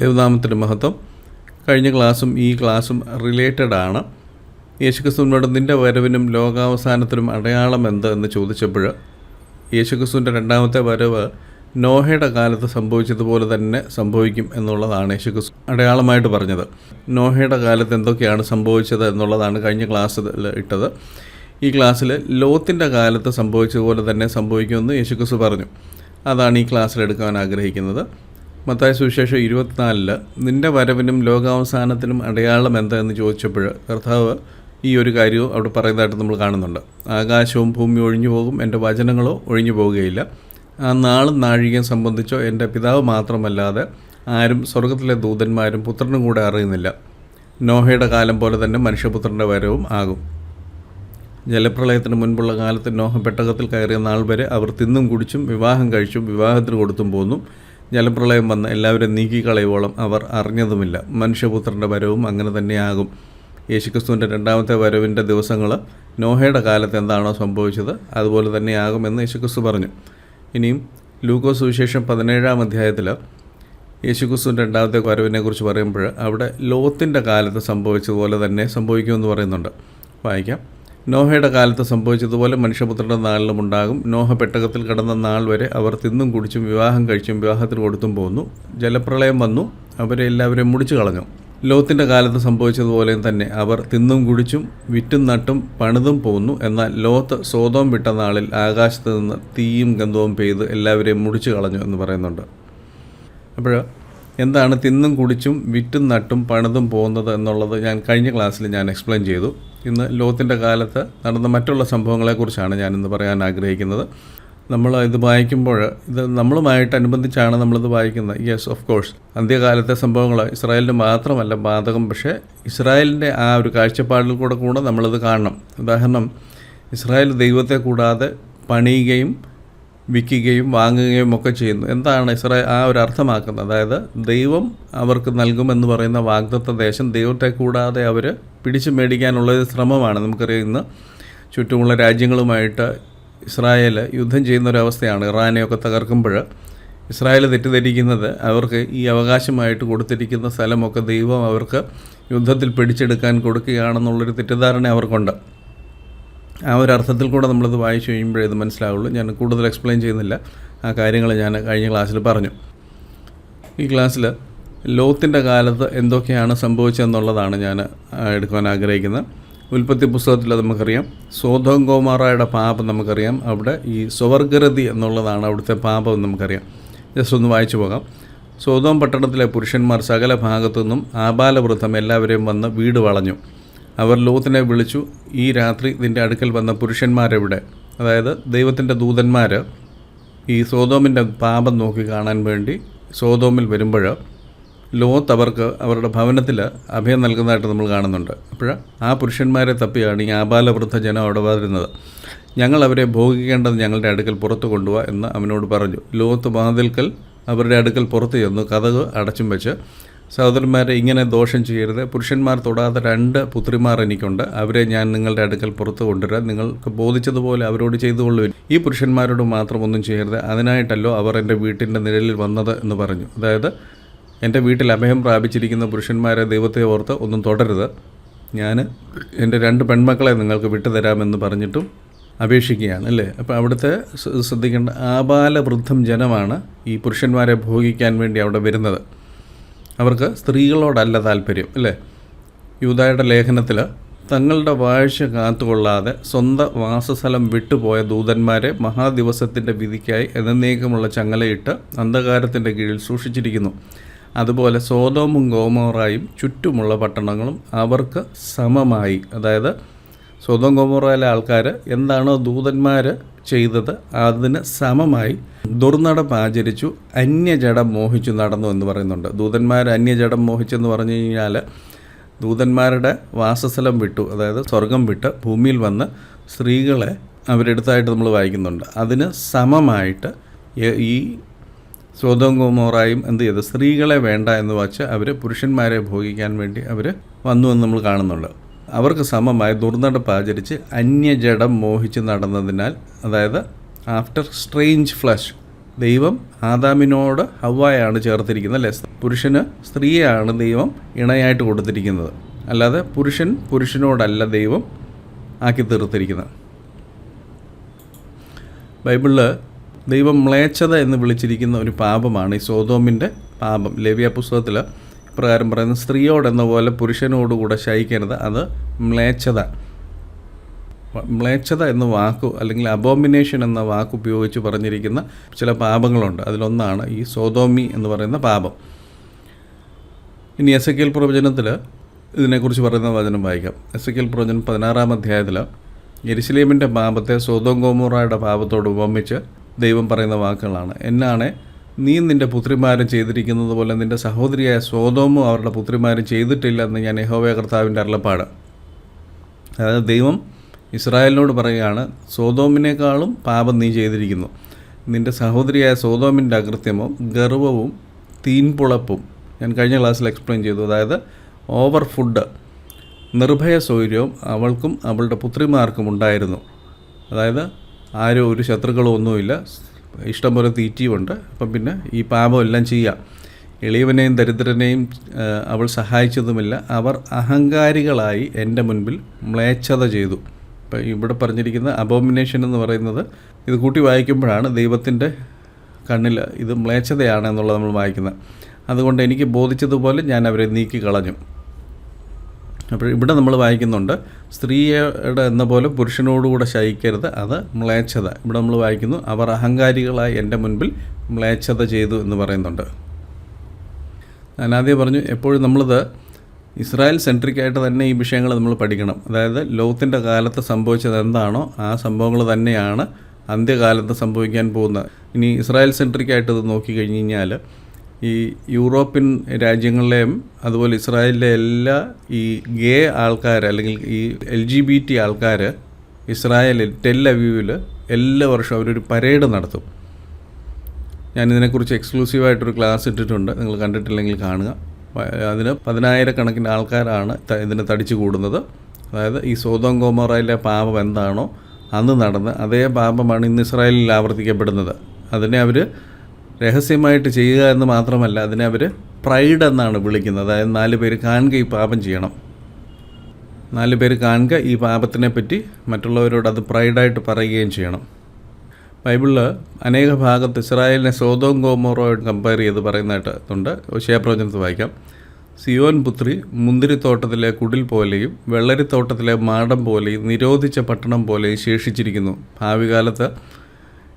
ദേവനാമത്തിന്റെ മഹത്വം. കഴിഞ്ഞ ക്ലാസ്സും ഈ ക്ലാസ്സും റിലേറ്റഡ് ആണ്. യേശുക്രിസ്തുവിനോട് നിന്റെ വരവിനും ലോകാവസാനത്തിനും അടയാളം എന്ത് എന്ന് ചോദിച്ചപ്പോൾ യേശുക്രിസ്തുവിന്റെ രണ്ടാമത്തെ വരവ് നോഹയുടെ കാലത്ത് സംഭവിച്ചതുപോലെ തന്നെ സംഭവിക്കും എന്നുള്ളതാണ് യേശുക്രിസ്തു അടയാളമായിട്ട് പറഞ്ഞത്. നോഹയുടെ കാലത്ത് എന്തൊക്കെയാണ് സംഭവിച്ചത് എന്നുള്ളതാണ് കഴിഞ്ഞ ക്ലാസ്സിൽ ഇട്ടത്. ഈ ക്ലാസ്സിൽ ലോത്തിന്റെ കാലത്ത് സംഭവിച്ചതുപോലെ തന്നെ സംഭവിക്കുമെന്ന് യേശുക്രിസ്തു പറഞ്ഞു. അതാണ് ഈ ക്ലാസ്സിൽ എടുക്കാൻ ആഗ്രഹിക്കുന്നത്. മത്തായ സുവിശേഷം ഇരുപത്തിനാലിൽ നിന്റെ വരവിനും ലോകാവസാനത്തിനും അടയാളം എന്താണെന്ന് ചോദിച്ചപ്പോൾ കർത്താവ് ഈ ഒരു കാര്യവും അവിടെ പറയുന്നതായിട്ട് നമ്മൾ കാണുന്നുണ്ട്. ആകാശവും ഭൂമിയും ഒഴിഞ്ഞു പോകും എന്റെ വചനങ്ങളോ ഒഴിഞ്ഞു പോവുകയില്ല ആ നാളും നാഴികയും സംബന്ധിച്ചോ എന്റെ പിതാവ് മാത്രമല്ലാതെ ആരും സ്വർഗത്തിലെ ദൂതന്മാരും പുത്രനും കൂടെ അറിയുന്നില്ല. നോഹയുടെ കാലം പോലെ തന്നെ മനുഷ്യപുത്രന്റെ വരവും ആകും. ജലപ്രളയത്തിന് മുൻപുള്ള കാലത്ത് നോഹ പെട്ടകത്തിൽ കയറിയ നാൾ വരെ അവർ തിന്നും കുടിച്ചും വിവാഹം കഴിച്ചും വിവാഹത്തിന് കൊടുത്തും പോന്നു. ജലപ്രളയം വന്ന് എല്ലാവരും നീക്കിക്കളയുവോളം അവർ അറിഞ്ഞതുമില്ല. മനുഷ്യപുത്രന്റെ വരവും അങ്ങനെ തന്നെയാകും. യേശുക്രിസ്തുവിന്റെ രണ്ടാമത്തെ വരവിന്റെ ദിവസങ്ങൾ നോഹയുടെ കാലത്ത് എന്താണോ സംഭവിച്ചത് അതുപോലെ തന്നെയാകുമെന്ന് യേശുക്രിസ്തു പറഞ്ഞു. ഇനിയും ലൂക്കോസ് സുവിശേഷം പതിനേഴാം അധ്യായത്തിൽ യേശുക്രിസ്തുവിന്റെ രണ്ടാമത്തെ വരവിനെക്കുറിച്ച് പറയുമ്പോൾ അവിടെ ലോത്തിന്റെ കാലത്ത് സംഭവിച്ചതുപോലെ തന്നെ സംഭവിക്കുമെന്ന് പറയുന്നുണ്ട്. വായിക്കാം. നോഹയുടെ കാലത്ത് സംഭവിച്ചതുപോലെ മനുഷ്യപുത്രന്റെ നാളിലും ഉണ്ടാകും. നോഹ പെട്ടകത്തിൽ കടന്ന നാൾ വരെ അവർ തിന്നും കുടിച്ചും വിവാഹം കഴിച്ചും വിവാഹത്തിന് കൊടുത്തും പോന്നു. ജലപ്രളയം വന്നു. അവരെ എല്ലാവരെയും മുടിച്ചു കളഞ്ഞു. ലോത്തിന്റെ കാലത്ത് സംഭവിച്ചതുപോലെ തന്നെ അവർ തിന്നും കുടിച്ചും വിറ്റും നട്ടും പണിതും പോന്നു. എന്നാൽ ലോത്ത് സ്വതവും വിട്ട നാളിൽ ആകാശത്ത് നിന്ന് തീയും ഗന്ധവും പെയ്ത് എല്ലാവരെയും മുടിച്ചു കളഞ്ഞു എന്ന് പറയുന്നുണ്ട്. അപ്പോൾ എന്താണ് തിന്നും കുടിച്ചും വിറ്റും നട്ടും പണിതും പോകുന്നത് എന്നുള്ളത് ഞാൻ കഴിഞ്ഞ ക്ലാസ്സിൽ ഞാൻ എക്സ്പ്ലെയിൻ ചെയ്തു. ഇന്ന് ലോകത്തിന്റെ കാലത്ത് നടന്ന മറ്റുള്ള സംഭവങ്ങളെക്കുറിച്ചാണ് ഞാനിന്ന് പറയാൻ ആഗ്രഹിക്കുന്നത്. നമ്മൾ ഇത് വായിക്കുമ്പോൾ ഇത് നമ്മളുമായിട്ട് അനുബന്ധിച്ചാണ് നമ്മളിത് വായിക്കുന്നത്. യെസ് ഓഫ് കോഴ്സ് അന്ത്യകാലത്തെ സംഭവങ്ങൾ ഇസ്രായേലിന് മാത്രമല്ല ബാധകം. പക്ഷേ ഇസ്രായേലിന്റെ ആ ഒരു കാഴ്ചപ്പാടിൽ കൂടെ കൂടെ നമ്മളിത് കാണണം. ഉദാഹരണം ഇസ്രായേൽ ദൈവത്തെ കൂടാതെ പണിയുകയും വിൽക്കുകയും വാങ്ങുകയും ഒക്കെ ചെയ്യുന്നു. എന്താണ് ഇസ്രായേൽ ആ ഒരു അർത്ഥമാക്കുന്നത്? അതായത് ദൈവം അവർക്ക് നൽകുമെന്ന് പറയുന്ന വാഗ്ദത്ത ദേശം ദൈവത്തെ കൂടാതെ അവർ പിടിച്ചു മേടിക്കാനുള്ള ഒരു ശ്രമമാണ്. നമുക്കറിയാം ഇന്ന് ചുറ്റുമുള്ള രാജ്യങ്ങളുമായിട്ട് ഇസ്രായേൽ യുദ്ധം ചെയ്യുന്ന ഒരവസ്ഥയാണ് ഇറാനെയൊക്കെ തകർക്കുമ്പോൾ ഇസ്രായേൽ തെറ്റിദ്ധരിക്കുന്നത് അവർക്ക് ഈ അവകാശമായിട്ട് കൊടുത്തിരിക്കുന്ന സ്ഥലമൊക്കെ ദൈവം അവർക്ക് യുദ്ധത്തിൽ പിടിച്ചെടുക്കാൻ കൊടുക്കുകയാണെന്നുള്ളൊരു തെറ്റിദ്ധാരണ അവർക്കുണ്ട്. ആ ഒരു അർത്ഥത്തിൽ കൂടെ നമ്മളിത് വായിച്ചു കഴിയുമ്പോഴേ ഇത് മനസ്സിലാവുള്ളൂ. ഞാൻ കൂടുതൽ എക്സ്പ്ലെയിൻ ചെയ്യുന്നില്ല. ആ കാര്യങ്ങൾ ഞാൻ കഴിഞ്ഞ ക്ലാസ്സിൽ പറഞ്ഞു. ഈ ക്ലാസ്സിൽ ലോത്തിന്റെ കാലത്ത് എന്തൊക്കെയാണ് സംഭവിച്ചതെന്നുള്ളതാണ് ഞാൻ എടുക്കുവാൻ ആഗ്രഹിക്കുന്നത്. ഉൽപ്പത്തി പുസ്തകത്തിൽ നമുക്കറിയാം. സോധം ഗോമാറയുടെ പാപം നമുക്കറിയാം. അവിടെ ഈ സ്വവർഗരതി എന്നുള്ളതാണ് അവിടുത്തെ പാപം എന്ന് നമുക്കറിയാം. ജസ്റ്റ് ഒന്ന് വായിച്ചു പോകാം. സോതോം പട്ടണത്തിലെ പുരുഷന്മാർ സകല ഭാഗത്തു നിന്നും ആബാലവൃദ്ധം എല്ലാവരെയും വന്ന് വീട് വളഞ്ഞു. അവർ ലോത്തിനെ വിളിച്ചു ഈ രാത്രി നിന്റെ അടുക്കൽ വന്ന പുരുഷന്മാരെവിടെ? അതായത് ദൈവത്തിന്റെ ദൂതന്മാർ ഈ സോതോമിന്റെ പാപം നോക്കി കാണാൻ വേണ്ടി സോതോമിൽ വരുമ്പോൾ ലോത്ത് അവർക്ക് അവരുടെ ഭവനത്തിൽ അഭയം നൽകുന്നതായിട്ട് നമ്മൾ കാണുന്നുണ്ട്. അപ്പോൾ ആ പുരുഷന്മാരെ തപ്പിയാണ് ഈ ആബാലവൃദ്ധ ജനം അവിടെ വരുന്നത് ഞങ്ങൾ അവരെ ഭോഗിക്കേണ്ടത് ഞങ്ങളുടെ അടുക്കൽ പുറത്തു കൊണ്ടുപോവാ എന്ന് അവനോട് പറഞ്ഞു. ലോത്ത് വാതിൽക്കൽ അവരുടെ അടുക്കൽ പുറത്ത് ചെന്നു കഥക് അടച്ചും വെച്ച് സഹോദരന്മാരെ ഇങ്ങനെ ദോഷം ചെയ്യരുത്. പുരുഷന്മാർ തൊടാത്ത രണ്ട് പുത്രിമാർ എനിക്കുണ്ട്. അവരെ ഞാൻ നിങ്ങളുടെ അടുക്കൽ പുറത്തു കൊണ്ടുവരാം. നിങ്ങൾക്ക് ബോധിച്ചതുപോലെ അവരോട് ചെയ്തുകൊള്ളൂ ഈ പുരുഷന്മാരോട് മാത്രം ഒന്നും ചെയ്യരുത്. അതിനായിട്ടല്ലോ അവർ എന്റെ വീട്ടിന്റെ നിഴലിൽ വന്നത് എന്ന് പറഞ്ഞു. അതായത് എന്റെ വീട്ടിൽ അഭയം പ്രാപിച്ചിരിക്കുന്ന പുരുഷന്മാരെ ദൈവത്തെ ഓർത്ത് ഒന്നും തുടരുത്. ഞാൻ എന്റെ രണ്ട് പെൺമക്കളെ നിങ്ങൾക്ക് വിട്ടുതരാമെന്ന് പറഞ്ഞിട്ടും അപേക്ഷിക്കുകയാണ് അല്ലേ? അപ്പോൾ അവിടുത്തെ ശ്രദ്ധിക്കേണ്ട ആപാലവൃദ്ധം ജനമാണ് ഈ പുരുഷന്മാരെ ഭോഗിക്കാൻ വേണ്ടി അവിടെ വരുന്നത്. അവർക്ക് സ്ത്രീകളോടല്ല താല്പര്യം അല്ലേ? യൂതായുടെ ലേഖനത്തിൽ തങ്ങളുടെ വാഴ്ച കാത്തുകൊള്ളാതെ സ്വന്തം വാസസ്ഥലം വിട്ടുപോയ ദൂതന്മാരെ മഹാദിവസത്തിന്റെ വിധിക്കായി എന്നേക്കുമുള്ള ചങ്ങലയിട്ട് അന്ധകാരത്തിന്റെ കീഴിൽ സൂക്ഷിച്ചിരിക്കുന്നു. അതുപോലെ സോതോമും ഗോമോറായും ചുറ്റുമുള്ള പട്ടണങ്ങളും അവർക്ക് സമമായി. അതായത് സ്വതം ഗോമോറയിലെ ആൾക്കാർ എന്താണോ ദൂതന്മാർ ചെയ്തത് അതിന് സമമായി ദുർനടപ്പ് ആചരിച്ചു അന്യജടം മോഹിച്ചു നടന്നു എന്ന് പറയുന്നുണ്ട്. ദൂതന്മാർ അന്യജടം മോഹിച്ചെന്ന് പറഞ്ഞു കഴിഞ്ഞാൽ ദൂതന്മാരുടെ വാസസ്ഥലം വിട്ടു അതായത് സ്വർഗം വിട്ട് ഭൂമിയിൽ വന്ന് സ്ത്രീകളെ അവരെടുത്തായിട്ട് നമ്മൾ വായിക്കുന്നുണ്ട്. അതിന് സമമായിട്ട് ഈ സ്വതം കുമോറായും എന്ത് ചെയ്തു? സ്ത്രീകളെ വേണ്ട എന്ന് വച്ച് അവർ പുരുഷന്മാരെ ഭോഗിക്കാൻ വേണ്ടി അവർ വന്നു എന്ന് നമ്മൾ കാണുന്നുണ്ട്. അവർക്ക് സമമായ ദുർനടപ്പ് ആചരിച്ച് അന്യജടം മോഹിച്ച് നടന്നതിനാൽ അതായത് ആഫ്റ്റർ സ്ട്രേഞ്ച് ഫ്ലഷ് ദൈവം ആദാമിനോട് ഹവ്വായാണ് ചേർത്തിരിക്കുന്നത് അല്ലേ പുരുഷന് സ്ത്രീയാണ് ദൈവം ഇണയായിട്ട് കൊടുത്തിരിക്കുന്നത്. അല്ലാതെ പുരുഷൻ പുരുഷനോടല്ല ദൈവം ആക്കി തീർത്തിരിക്കുന്നത്. ബൈബിളിൽ ദൈവം മ്ലേച്ഛത എന്ന് വിളിച്ചിരിക്കുന്ന ഒരു പാപമാണ് ഈ സോതോമിന്റെ പാപം. ലേവ്യ പുസ്തകത്തിൽ പ്രകാരം പറയുന്ന സ്ത്രീയോടെന്ന പോലെ പുരുഷനോടുകൂടെ ശയിക്കരുത്. അത് മ്ലേച്ഛത. മ്ലേച്ഛത എന്ന വാക്ക് അല്ലെങ്കിൽ അബോമിനേഷൻ എന്ന വാക്ക് ഉപയോഗിച്ച് പറഞ്ഞിരിക്കുന്ന ചില പാപങ്ങളുണ്ട്. അതിലൊന്നാണ് ഈ സോതോമി എന്ന് പറയുന്ന പാപം. ഇനി എസ് എ പ്രവചനത്തിൽ ഇതിനെക്കുറിച്ച് പറയുന്ന വചനം വായിക്കാം. എസ് എ പ്രവചനം പതിനാറാം അധ്യായത്തിൽ എരിശിലേമിന്റെ പാപത്തെ സോതോം ഗോമോറയുടെ പാപത്തോട് ഉപമിച്ച് ദൈവം പറയുന്ന വാക്കുകളാണ്. എന്നാണ് നീ നിന്റെ പുത്രിമാരും ചെയ്തിരിക്കുന്നത് പോലെ നിന്റെ സഹോദരിയായ സ്വതോമും അവരുടെ പുത്രിമാരും ചെയ്തിട്ടില്ല എന്ന് ഞാൻ യഹോവയ കർത്താവിന്റെ അരുളപ്പാട്. അതായത് ദൈവം ഇസ്രായേലിനോട് പറയുകയാണ് സ്വതോമിനേക്കാളും പാപം നീ ചെയ്തിരിക്കുന്നു. നിന്റെ സഹോദരിയായ സ്വതോമിന്റെ അകൃത്യമോ ഗർവവും തീൻപുളപ്പും ഞാൻ കഴിഞ്ഞ ക്ലാസ്സിൽ എക്സ്പ്ലെയിൻ ചെയ്തു. അതായത് ഓവർ ഫുഡ് നിർഭയ സൗകര്യവും അവൾക്കും അവളുടെ പുത്രിമാർക്കും ഉണ്ടായിരുന്നു. അതായത് ആരും ഒരു ശത്രുക്കളോ ഒന്നുമില്ല. ഇഷ്ടംപോലെ തീറ്റിയുമുണ്ട്. അപ്പം പിന്നെ ഈ പാപം എല്ലാം ചെയ്യാം. എളിയവനെയും ദരിദ്രനെയും അവൾ സഹായിച്ചതുമില്ല. അവർ അഹങ്കാരികളായി എന്റെ മുൻപിൽ മ്ലേച്ഛത ചെയ്തു. ഇപ്പം ഇവിടെ പറഞ്ഞിരിക്കുന്ന അബോമിനേഷൻ എന്ന് പറയുന്നത് ഇത് കൂട്ടി വായിക്കുമ്പോഴാണ് ദൈവത്തിന്റെ കണ്ണിൽ ഇത് മ്ലേച്ഛതയാണ് എന്നുള്ളത് നമ്മൾ വായിക്കുന്നത്. അതുകൊണ്ട് എനിക്ക് ബോധിച്ചതുപോലെ ഞാൻ അവരെ നീക്കി കളഞ്ഞു അപ്പോൾ ഇവിടെ നമ്മൾ വായിക്കുന്നുണ്ട് സ്ത്രീയുടെ എന്ന പോലെ പുരുഷനോടുകൂടെ ശയിക്കരുത് അത് മ്ലേച്ഛത. ഇവിടെ നമ്മൾ വായിക്കുന്നു അവർ അഹങ്കാരികളായി എന്റെ മുൻപിൽ മ്ലേച്ഛത ചെയ്തു എന്ന് പറയുന്നുണ്ട്. ഞാൻ ആദ്യം പറഞ്ഞു എപ്പോഴും നമ്മളിത് ഇസ്രായേൽ സെൻട്രിക്കായിട്ട് തന്നെ ഈ വിഷയങ്ങൾ നമ്മൾ പഠിക്കണം. അതായത് ലോകത്തിന്റെ കാലത്ത് സംഭവിച്ചത് എന്താണോ ആ സംഭവങ്ങൾ തന്നെയാണ് അന്ത്യകാലത്ത് സംഭവിക്കാൻ പോകുന്നത്. ഇനി ഇസ്രായേൽ സെൻട്രിക്കായിട്ട് ഇത് നോക്കിക്കഴിഞ്ഞ് കഴിഞ്ഞാൽ ഈ യൂറോപ്യൻ രാജ്യങ്ങളിലെയും അതുപോലെ ഇസ്രായേലിലെ എല്ലാ ഈ ഗേ ആൾക്കാർ അല്ലെങ്കിൽ ഈ എൽ ജി ബി ടി ആൾക്കാർ ഇസ്രായേലിൽ ടെൽ അവ്യൂവിൽ എല്ലാ വർഷവും അവരൊരു പരേഡ് നടത്തും. ഞാനിതിനെക്കുറിച്ച് എക്സ്ക്ലൂസീവായിട്ടൊരു ക്ലാസ് ഇട്ടിട്ടുണ്ട്. നിങ്ങൾ കണ്ടിട്ടില്ലെങ്കിൽ കാണുക. അതിന് പതിനായിരക്കണക്കിന് ആൾക്കാരാണ് ഇതിനെ തടിച്ചു കൂടുന്നത്. അതായത് ഈ സോതോം ഗോമോറയിലെ പാപം എന്താണോ അന്ന് നടന്ന് അതേ പാപമാണ് ഇന്ന് ഇസ്രായേലിൽ ആവർത്തിക്കപ്പെടുന്നത്. അതിനെ അവർ രഹസ്യമായിട്ട് ചെയ്യുക എന്ന് മാത്രമല്ല അതിനെ അവർ പ്രൈഡ് എന്നാണ് വിളിക്കുന്നത്. അതായത് നാല് പേര് കാണുക ഈ പാപം ചെയ്യണം. നാല് പേര് കാണുക ഈ പാപത്തിനെ പറ്റി മറ്റുള്ളവരോട് അത് പ്രൈഡായിട്ട് പറയുകയും ചെയ്യണം. ബൈബിളിൽ അനേക ഭാഗത്ത് ഇസ്രായേലിനെ സോതോം ഗോമോറോയോട് കമ്പയർ ചെയ്ത് പറയുന്നതായിട്ടുണ്ട്. ശേപ്രവചനത്ത് വായിക്കാം. സിയോൻ പുത്രി മുന്തിരിത്തോട്ടത്തിലെ കുടിൽ പോലെയും വെള്ളരിത്തോട്ടത്തിലെ മാടം പോലെയും നിരോധിച്ച പട്ടണം പോലെയും ശേഷിച്ചിരിക്കുന്നു. ഭാവി കാലത്ത്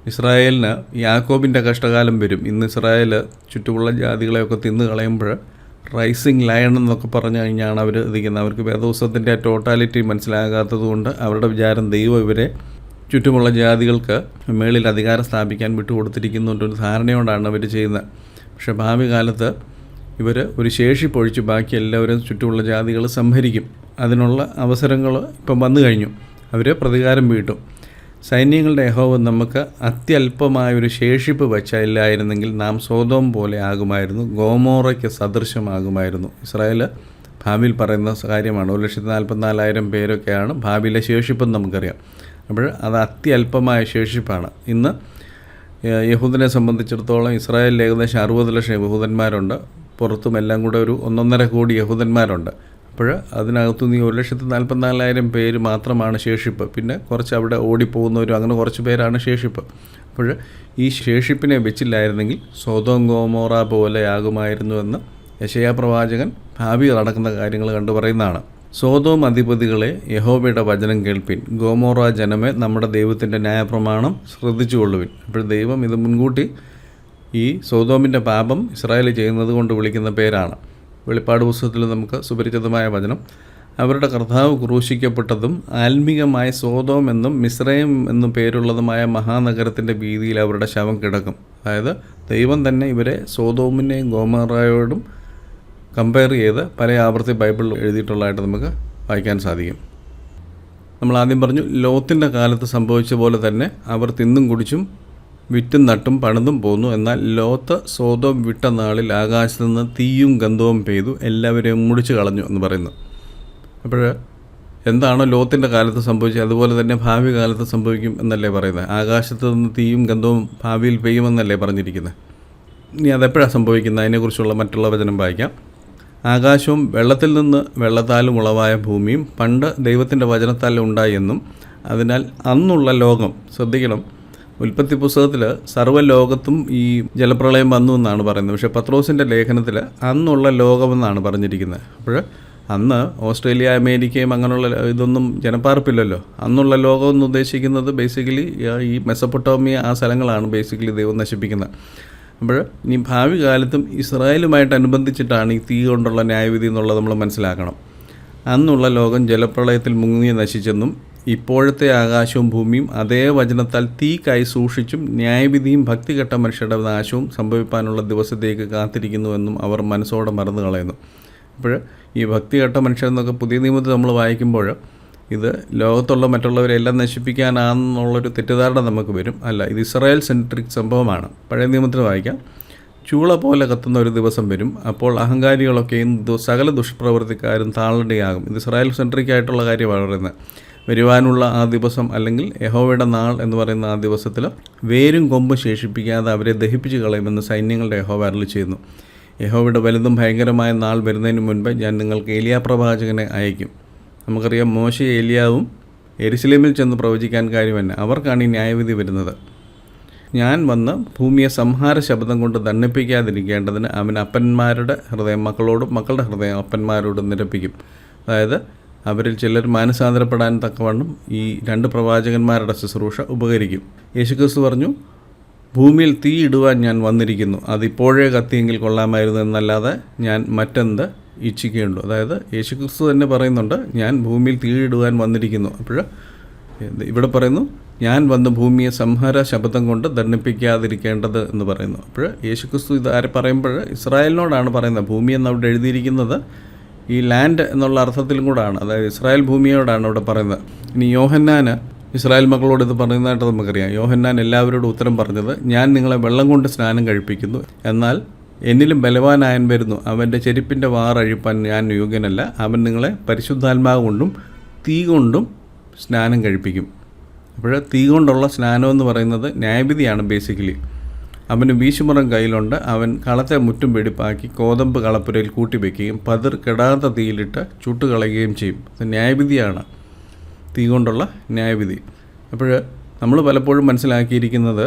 ഇസ്രായേലിന് യാക്കോബിന്റെ കഷ്ടകാലം വരും. ഇന്ന് ഇസ്രായേൽ ചുറ്റുമുള്ള ജാതികളെയൊക്കെ തിന്ന് കളയുമ്പോൾ റൈസിങ് ലയൺ എന്നൊക്കെ പറഞ്ഞു കഴിഞ്ഞാണ് അവർ ഇരിക്കുന്നത്. അവർക്ക് വേദോത്സവത്തിന്റെ ടോട്ടാലിറ്റി മനസ്സിലാകാത്തത് കൊണ്ട് അവരുടെ വിചാരം ദൈവം ഇവരെ ചുറ്റുമുള്ള ജാതികൾക്ക് മേളിൽ അധികാരം സ്ഥാപിക്കാൻ വിട്ടുകൊടുത്തിരിക്കുന്നുണ്ടൊരു ധാരണയോടാണ് അവർ ചെയ്യുന്നത്. പക്ഷേ ഭാവി കാലത്ത് ഇവർ ഒരു ശേഷി പൊഴിച്ച് ബാക്കി എല്ലാവരും ചുറ്റുമുള്ള ജാതികൾ സംഭരിക്കും അതിനുള്ള അവസരങ്ങൾ ഇപ്പം വന്നു കഴിഞ്ഞു. അവർ പ്രതികാരം വീട്ടും. സൈന്യങ്ങളുടെ യഹോവ നമുക്ക് അത്യല്പമായൊരു ശേഷിപ്പ് വച്ചില്ലായിരുന്നെങ്കിൽ നാം സ്വതം പോലെ ആകുമായിരുന്നു ഗോമോറയ്ക്ക് സദൃശമാകുമായിരുന്നു. ഇസ്രായേൽ ഭാവിയിൽ പറയുന്ന കാര്യമാണ് ഒരു ലക്ഷത്തി നാൽപ്പത്തിനാലായിരം പേരൊക്കെയാണ് ഭാവിയിലെ ശേഷിപ്പെന്ന് നമുക്കറിയാം. അപ്പോൾ അത് അത്യല്പമായ ശേഷിപ്പാണ്. ഇന്ന് യഹൂദനെ സംബന്ധിച്ചിടത്തോളം ഇസ്രായേലിൽ ഏകദേശം അറുപത് ലക്ഷം യഹൂദന്മാരുണ്ട്. പുറത്തും എല്ലാം കൂടെ ഒരു ഒന്നൊന്നര കോടി യഹൂദന്മാരുണ്ട്. അപ്പോൾ അതിനകത്തു നിന്ന് ഒരു ലക്ഷത്തി നാൽപ്പത്തിനാലായിരം പേര് മാത്രമാണ് ശേഷിപ്പ്. പിന്നെ കുറച്ച് അവിടെ ഓടിപ്പോകുന്നവരും അങ്ങനെ കുറച്ച് പേരാണ് ശേഷിപ്പ്. അപ്പോൾ ഈ ശേഷിപ്പിനെ വെച്ചില്ലായിരുന്നെങ്കിൽ സ്വതം ഗോമോറ പോലെ ആകുമായിരുന്നുവെന്ന് യശയാ പ്രവാചകൻ ഭാവി നടക്കുന്ന കാര്യങ്ങൾ കണ്ടു പറയുന്നതാണ്. സോതോം അധിപതികളെ യഹോബയുടെ വചനം കേൾപ്പിൻ. ഗോമോറ ജനമേ നമ്മുടെ ദൈവത്തിന്റെ ന്യായപ്രമാണം ശ്രദ്ധിച്ചുകൊള്ളുവിൻ. അപ്പോൾ ദൈവം ഇത് മുൻകൂട്ടി ഈ സോതോമിന്റെ പാപം ഇസ്രായേൽ ചെയ്യുന്നത് കൊണ്ട് വിളിക്കുന്ന പേരാണ്. വെളിപ്പാട് പുസ്തകത്തിൽ നമുക്ക് സുപരിചിതമായ വചനം. അവരുടെ കർത്താവ് ക്രൂശിക്കപ്പെട്ടതും ആത്മീകമായ സോതോം എന്നും മിശ്രയം എന്നും പേരുള്ളതുമായ മഹാനഗരത്തിന്റെ വീതിയിൽ അവരുടെ ശവം കിടക്കും. അതായത് ദൈവം തന്നെ ഇവരെ സോതോമിനെയും ഗോമറായോടും കമ്പയർ ചെയ്ത് പല ആവർത്തി ബൈബിൾ എഴുതിയിട്ടുള്ളതായിട്ട് നമുക്ക് വായിക്കാൻ സാധിക്കും. നമ്മൾ ആദ്യം പറഞ്ഞു ലോത്തിന്റെ കാലത്ത് സംഭവിച്ച പോലെ തന്നെ അവർ തിന്നും കുടിച്ചും വിറ്റും നട്ടും പണിതും പോന്നു. എന്നാൽ ലോത്ത് സോതോം വിട്ട നാളിൽ ആകാശത്ത് നിന്ന് തീയും ഗന്ധവും പെയ്തു. എല്ലാവരെയും മുടിച്ചു കളഞ്ഞു എന്ന് പറയുന്നു. അപ്പോൾ എന്താണോ ലോത്തിന്റെ കാലത്ത് സംഭവിച്ചത്? അതുപോലെ തന്നെ ഭാവി കാലത്ത് സംഭവിക്കും എന്നല്ലേ പറയുന്നത്? ആകാശത്ത് നിന്ന് തീയും ഗന്ധവും ഭാവിയിൽ പെയ്യുമെന്നല്ലേ പറഞ്ഞിരിക്കുന്നത്? ഇനി അതെപ്പോഴാണ് സംഭവിക്കുന്നത്? അതിനെക്കുറിച്ചുള്ള മറ്റുള്ള വചനം വായിക്കാം. ആകാശവും വെള്ളത്തിൽ നിന്ന് വെള്ളത്താലും ഉളവായ ഭൂമിയും പണ്ട് ദൈവത്തിന്റെ വചനത്താലും ഉണ്ടായി എന്നും അതിനാൽ അന്നുള്ള ലോകം ശ്രദ്ധിക്കണം ഉൽപ്പത്തി പുസ്തകത്തിൽ സർവലോകത്തും ഈ ജലപ്രളയം വന്നു എന്നാണ് പറയുന്നത്. പക്ഷേ പത്രോസിന്റെ ലേഖനത്തിൽ അന്നുള്ള ലോകമെന്നാണ് പറഞ്ഞിരിക്കുന്നത്. അപ്പോൾ അന്ന് ഓസ്ട്രേലിയ അമേരിക്കയും അങ്ങനെയുള്ള ഇതൊന്നും ജനപ്പാർപ്പില്ലല്ലോ. അന്നുള്ള ലോകം എന്ന് ഉദ്ദേശിക്കുന്നത് ബേസിക്കലി ഈ മെസ്സപ്പൊട്ടോമിയ ആ സ്ഥലങ്ങളാണ് ബേസിക്കലി ദൈവം നശിപ്പിക്കുന്നത്. അപ്പോൾ ഇനി ഭാവി കാലത്തും ഇസ്രായേലുമായിട്ട് അനുബന്ധിച്ചിട്ടാണ് ഈ തീ കൊണ്ടുള്ള ന്യായവിധി എന്നുള്ളത് നമ്മൾ മനസ്സിലാക്കണം. അന്നുള്ള ലോകം ജലപ്രളയത്തിൽ മുങ്ങി നശിച്ചെന്നും ഇപ്പോഴത്തെ ആകാശവും ഭൂമിയും അതേ വചനത്താൽ തീക്കായി സൂക്ഷിച്ചും ന്യായവിധിയും ഭക്തികെട്ട മനുഷ്യരുടെ നാശവും സംഭവിക്കാനുള്ള ദിവസത്തേക്ക് കാത്തിരിക്കുന്നുവെന്നും അവർ മനസ്സോടെ മറന്നു കളയുന്നു. അപ്പോൾ ഈ ഭക്തികെട്ട മനുഷ്യരെന്നൊക്കെ പുതിയ നിയമത്തിൽ നമ്മൾ വായിക്കുമ്പോൾ ഇത് ലോകത്തുള്ള മറ്റുള്ളവരെല്ലാം നശിപ്പിക്കാനാണെന്നുള്ളൊരു തെറ്റിദ്ധാരണ നമുക്ക് വരും. അല്ല ഇത് ഇസ്രായേൽ സെൻട്രിക് സംഭവമാണ്. പഴയ നിയമത്തിൽ വായിക്കാം. ചൂള പോലെ കത്തുന്ന ഒരു ദിവസം വരും. അപ്പോൾ അഹങ്കാരികളൊക്കെയും സകല ദുഷ്പ്രവർത്തിക്കാരും താളടിയാകും ഇത് ഇസ്രായേൽ സെൻട്രിക് ആയിട്ടുള്ള കാര്യമാണ് പറയുന്നത്. വരുവാനുള്ള ആ ദിവസം അല്ലെങ്കിൽ യഹോവയുടെ നാൾ എന്ന് പറയുന്ന ആ ദിവസത്തിൽ വേരും കൊമ്പും ശേഷിപ്പിക്കാതെ അവരെ ദഹിപ്പിച്ച് കളയുമെന്ന് സൈന്യങ്ങളുടെ യഹോവ അരളി ചെയ്യുന്നു. യഹോവയുടെ വലുതും ഭയങ്കരമായ നാൾ വരുന്നതിന് മുൻപ് ഞാൻ നിങ്ങൾക്ക് ഏലിയാ പ്രവാചകനെ അയക്കും. നമുക്കറിയാം മോശ ഏലിയാവും എരുസലേമിൽ ചെന്ന് പ്രവചിക്കാൻ കാര്യം തന്നെ അവർക്കാണ് ഈ ന്യായവിധി വരുന്നത്. ഞാൻ വന്ന് ഭൂമിയെ സംഹാര ശബ്ദം കൊണ്ട് ദണ്ണിപ്പിക്കാതിരിക്കേണ്ടതിന് അവൻ അപ്പന്മാരുടെ ഹൃദയം മക്കളോടും മക്കളുടെ ഹൃദയം അപ്പന്മാരോടും നിരപ്പിക്കും. അതായത് അവരിൽ ചിലർ മാനസാന്തരപ്പെടാൻ തക്കവണ്ണം ഈ രണ്ട് പ്രവാചകന്മാരുടെ ശുശ്രൂഷ ഉപകരിക്കും. യേശുക്രിസ്തു പറഞ്ഞു ഭൂമിയിൽ തീ ഇടുവാൻ ഞാൻ വന്നിരിക്കുന്നു. അതിപ്പോഴേ കത്തിയെങ്കിൽ കൊള്ളാമായിരുന്നു എന്നല്ലാതെ ഞാൻ മറ്റെന്ത് ഇച്ഛിക്കുകയുള്ളൂ അതായത് യേശുക്രിസ്തു തന്നെ പറയുന്നുണ്ട് ഞാൻ ഭൂമിയിൽ തീ ഇടുവാൻ വന്നിരിക്കുന്നു. അപ്പോൾ ഇവിടെ പറയുന്നു ഞാൻ വന്ന് ഭൂമിയെ സംഹാര ശബ്ദം കൊണ്ട് ദണ്ഡിപ്പിക്കാതിരിക്കേണ്ടത് എന്ന് പറയുന്നു. അപ്പോൾ യേശുക്രിസ്തു ഇത് ആരെ പറയുമ്പോൾ ഇസ്രായേലിനോടാണ് പറയുന്നത് ഭൂമി എന്ന് അവിടെ എഴുതിയിരിക്കുന്നത് ഈ ലാൻഡ് എന്നുള്ള അർത്ഥത്തിലും കൂടാണ്. അതായത് ഇസ്രായേൽ ഭൂമിയോടാണ് അവിടെ പറയുന്നത്. ഇനി യോഹന്നാന് ഇസ്രായേൽ മക്കളോട് ഇത് പറയുന്നതായിട്ട് നമുക്കറിയാം. യോഹന്നാൻ എല്ലാവരോടും ഉത്തരം പറഞ്ഞത് ഞാൻ നിങ്ങളെ വെള്ളം കൊണ്ട് സ്നാനം കഴിപ്പിക്കുന്നു. എന്നാൽ എന്നിലും ബലവാനായൻ വരുന്നു. അവന്റെ ചെരുപ്പിന്റെ വാറഴിപ്പാൻ ഞാൻ യോഗ്യനല്ല. അവൻ നിങ്ങളെ പരിശുദ്ധാത്മാവ് കൊണ്ടും തീ കൊണ്ടും സ്നാനം കഴിപ്പിക്കും. അപ്പോൾ തീ കൊണ്ടുള്ള സ്നാനം എന്ന് പറയുന്നത് ന്യായവിധിയാണ് ബേസിക്കലി. അവന് വീശുമുറം കയ്യിലുണ്ട്. അവൻ കളത്തെ മുറ്റും വെടിപ്പാക്കി കോതമ്പ് കളപ്പുരയിൽ കൂട്ടിവെക്കുകയും പതിർ കെടാത്ത തീയിലിട്ട് ചുട്ടുകളയുകയും ചെയ്യും. അത് ന്യായവിധിയാണ്. തീ കൊണ്ടുള്ള ന്യായവിധി. അപ്പോൾ നമ്മൾ പലപ്പോഴും മനസ്സിലാക്കിയിരിക്കുന്നത്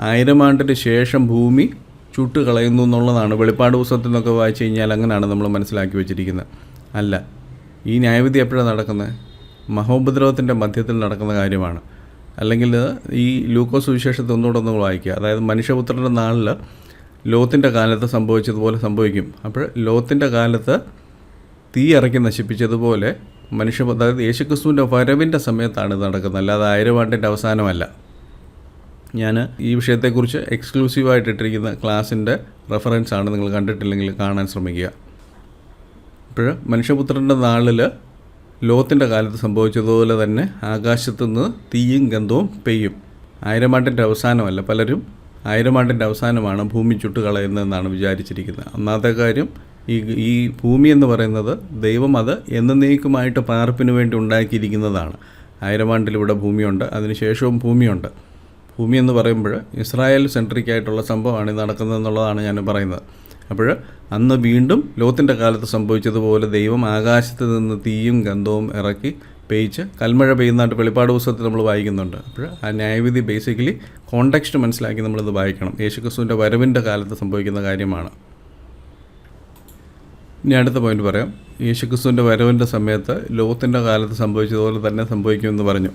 ആയിരം ആണ്ടിന് ശേഷം ഭൂമി ചുട്ട് കളയുന്നു എന്നുള്ളതാണ്. വെളിപ്പാട് പുസ്തകത്തിൽ നിന്നൊക്കെ വായിച്ചു കഴിഞ്ഞാൽ അങ്ങനെയാണ് നമ്മൾ മനസ്സിലാക്കി വെച്ചിരിക്കുന്നത്. അല്ല ഈ ന്യായവിധി എപ്പോഴാണ് നടക്കുന്നത് മഹോപദ്രവത്തിന്റെ മധ്യത്തിൽ നടക്കുന്ന കാര്യമാണ്. അല്ലെങ്കിൽ ഈ ലൂക്കോസ് വിശേഷത്തെ ഒന്നുകൂടെ ഒന്ന് വായിക്കുക. അതായത് മനുഷ്യപുത്രന്റെ നാളിൽ ലോത്തിന്റെ കാലത്ത് സംഭവിച്ചതുപോലെ സംഭവിക്കും. അപ്പോൾ ലോത്തിന്റെ കാലത്ത് തീ ഇറക്കി നശിപ്പിച്ചതുപോലെ മനുഷ്യ അതായത് യേശുക്രിസ്തുവിന്റെ വരവിന്റെ സമയത്താണ് ഇത് നടക്കുന്നത്. അല്ലാതെ ആയിരവാണ്ടിന്റെ അവസാനമല്ല. ഞാൻ ഈ വിഷയത്തെക്കുറിച്ച് എക്സ്ക്ലൂസീവായിട്ട് ഇട്ടിരിക്കുന്ന ക്ലാസ്സിന്റെ റെഫറൻസ് ആണ് നിങ്ങൾ കണ്ടിട്ടില്ലെങ്കിൽ കാണാൻ ശ്രമിക്കുക. ഇപ്പോൾ മനുഷ്യപുത്രന്റെ നാളിൽ ലോത്തിന്റെ കാലത്ത് സംഭവിച്ചതുപോലെ തന്നെ ആകാശത്തു നിന്ന് തീയും ഗന്ധവും പെയ്യും. ആയിരം ആണ്ടിന്റെ അവസാനമല്ല പലരും ആയിരം ആണ്ടിന്റെ അവസാനമാണ് ഭൂമി ചുട്ട് കളയുന്നതെന്നാണ് വിചാരിച്ചിരിക്കുന്നത്. ഒന്നാമത്തെ കാര്യം ഈ ഈ ഭൂമി എന്ന് പറയുന്നത് ദൈവം അത് എന്നേക്കുമായിട്ട് പാർപ്പിന് വേണ്ടി ഉണ്ടാക്കിയിരിക്കുന്നതാണ്. ആയിരം ആണ്ടിൽ ഇവിടെ ഭൂമിയുണ്ട് അതിനുശേഷവും ഭൂമിയുണ്ട്. ഭൂമി എന്ന് പറയുമ്പോൾ ഇസ്രായേൽ സെൻട്രിക്കായിട്ടുള്ള സംഭവമാണ് ഇത് നടക്കുന്നതെന്നുള്ളതാണ് ഞാൻ പറയുന്നത്. അപ്പോൾ അന്ന് വീണ്ടും ലോത്തിന്റെ കാലത്ത് സംഭവിച്ചതുപോലെ ദൈവം ആകാശത്ത് നിന്ന് തീയും ഗന്ധവും ഇറക്കി പെയ്ച്ച് കൽമഴ പെയ്യുന്നതായിട്ട് വെളിപ്പാട് പുസ്തകത്തിൽ നമ്മൾ വായിക്കുന്നുണ്ട്. അപ്പോൾ ആ ന്യായവിധി ബേസിക്കലി കോണ്ടെക്സ്റ്റ് മനസ്സിലാക്കി നമ്മളിത് വായിക്കണം. യേശുക്രിസ്തുവിന്റെ വരവിന്റെ കാലത്ത് സംഭവിക്കുന്ന കാര്യമാണ്. ഇനി അടുത്ത പോയിന്റ് പറയാം. യേശുക്രിസ്തുവിന്റെ വരവിന്റെ സമയത്ത് ലോകത്തിന്റെ കാലത്ത് സംഭവിച്ചതുപോലെ തന്നെ സംഭവിക്കുമെന്ന് പറഞ്ഞു.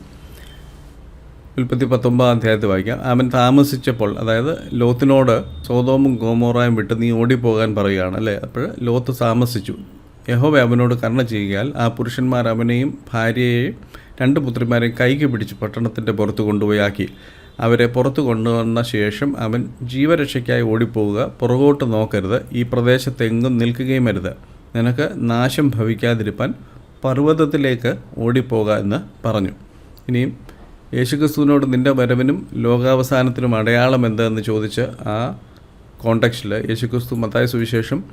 ഉൽപ്പത്തി പത്തൊമ്പതാം അധ്യായത്തിൽ വായിക്കാം. അവൻ താമസിച്ചപ്പോൾ അതായത് ലോത്തിനോട് സോതോമും ഗോമോറായും വിട്ട് നീ ഓടിപ്പോകാൻ പറയുകയാണ് അല്ലേ? അപ്പോൾ ലോത്ത് താമസിച്ചു. യഹോവ അവനോട് കരുണ ചെയ്യുകയാൽ ആ പുരുഷന്മാർ അവനെയും ഭാര്യയെയും രണ്ട് പുത്രിമാരെയും കൈക്ക് പിടിച്ച് പട്ടണത്തിന്റെ പുറത്ത് കൊണ്ടുപോയാക്കി അവരെ പുറത്ത് കൊണ്ടുവന്ന ശേഷം അവൻ ജീവരക്ഷയ്ക്കായി ഓടിപ്പോവുക പുറകോട്ട് നോക്കരുത് ഈ പ്രദേശത്തെങ്ങും നിൽക്കുകയും അരുത്. നിനക്ക് നാശം ഭവിക്കാതിരിപ്പാൻ പർവതത്തിലേക്ക് ഓടിപ്പോക എന്ന് പറഞ്ഞു. ഇനിയും യേശുക്രിസ്തുവിനോട് നിന്റെ വരവിനും ലോകാവസാനത്തിനും അടയാളം എന്തെന്ന് ചോദിച്ച് ആ കോണ്ടക്സ്റ്റിൽ യേശുക്രിസ്തു മത്തായ സുവിശേഷം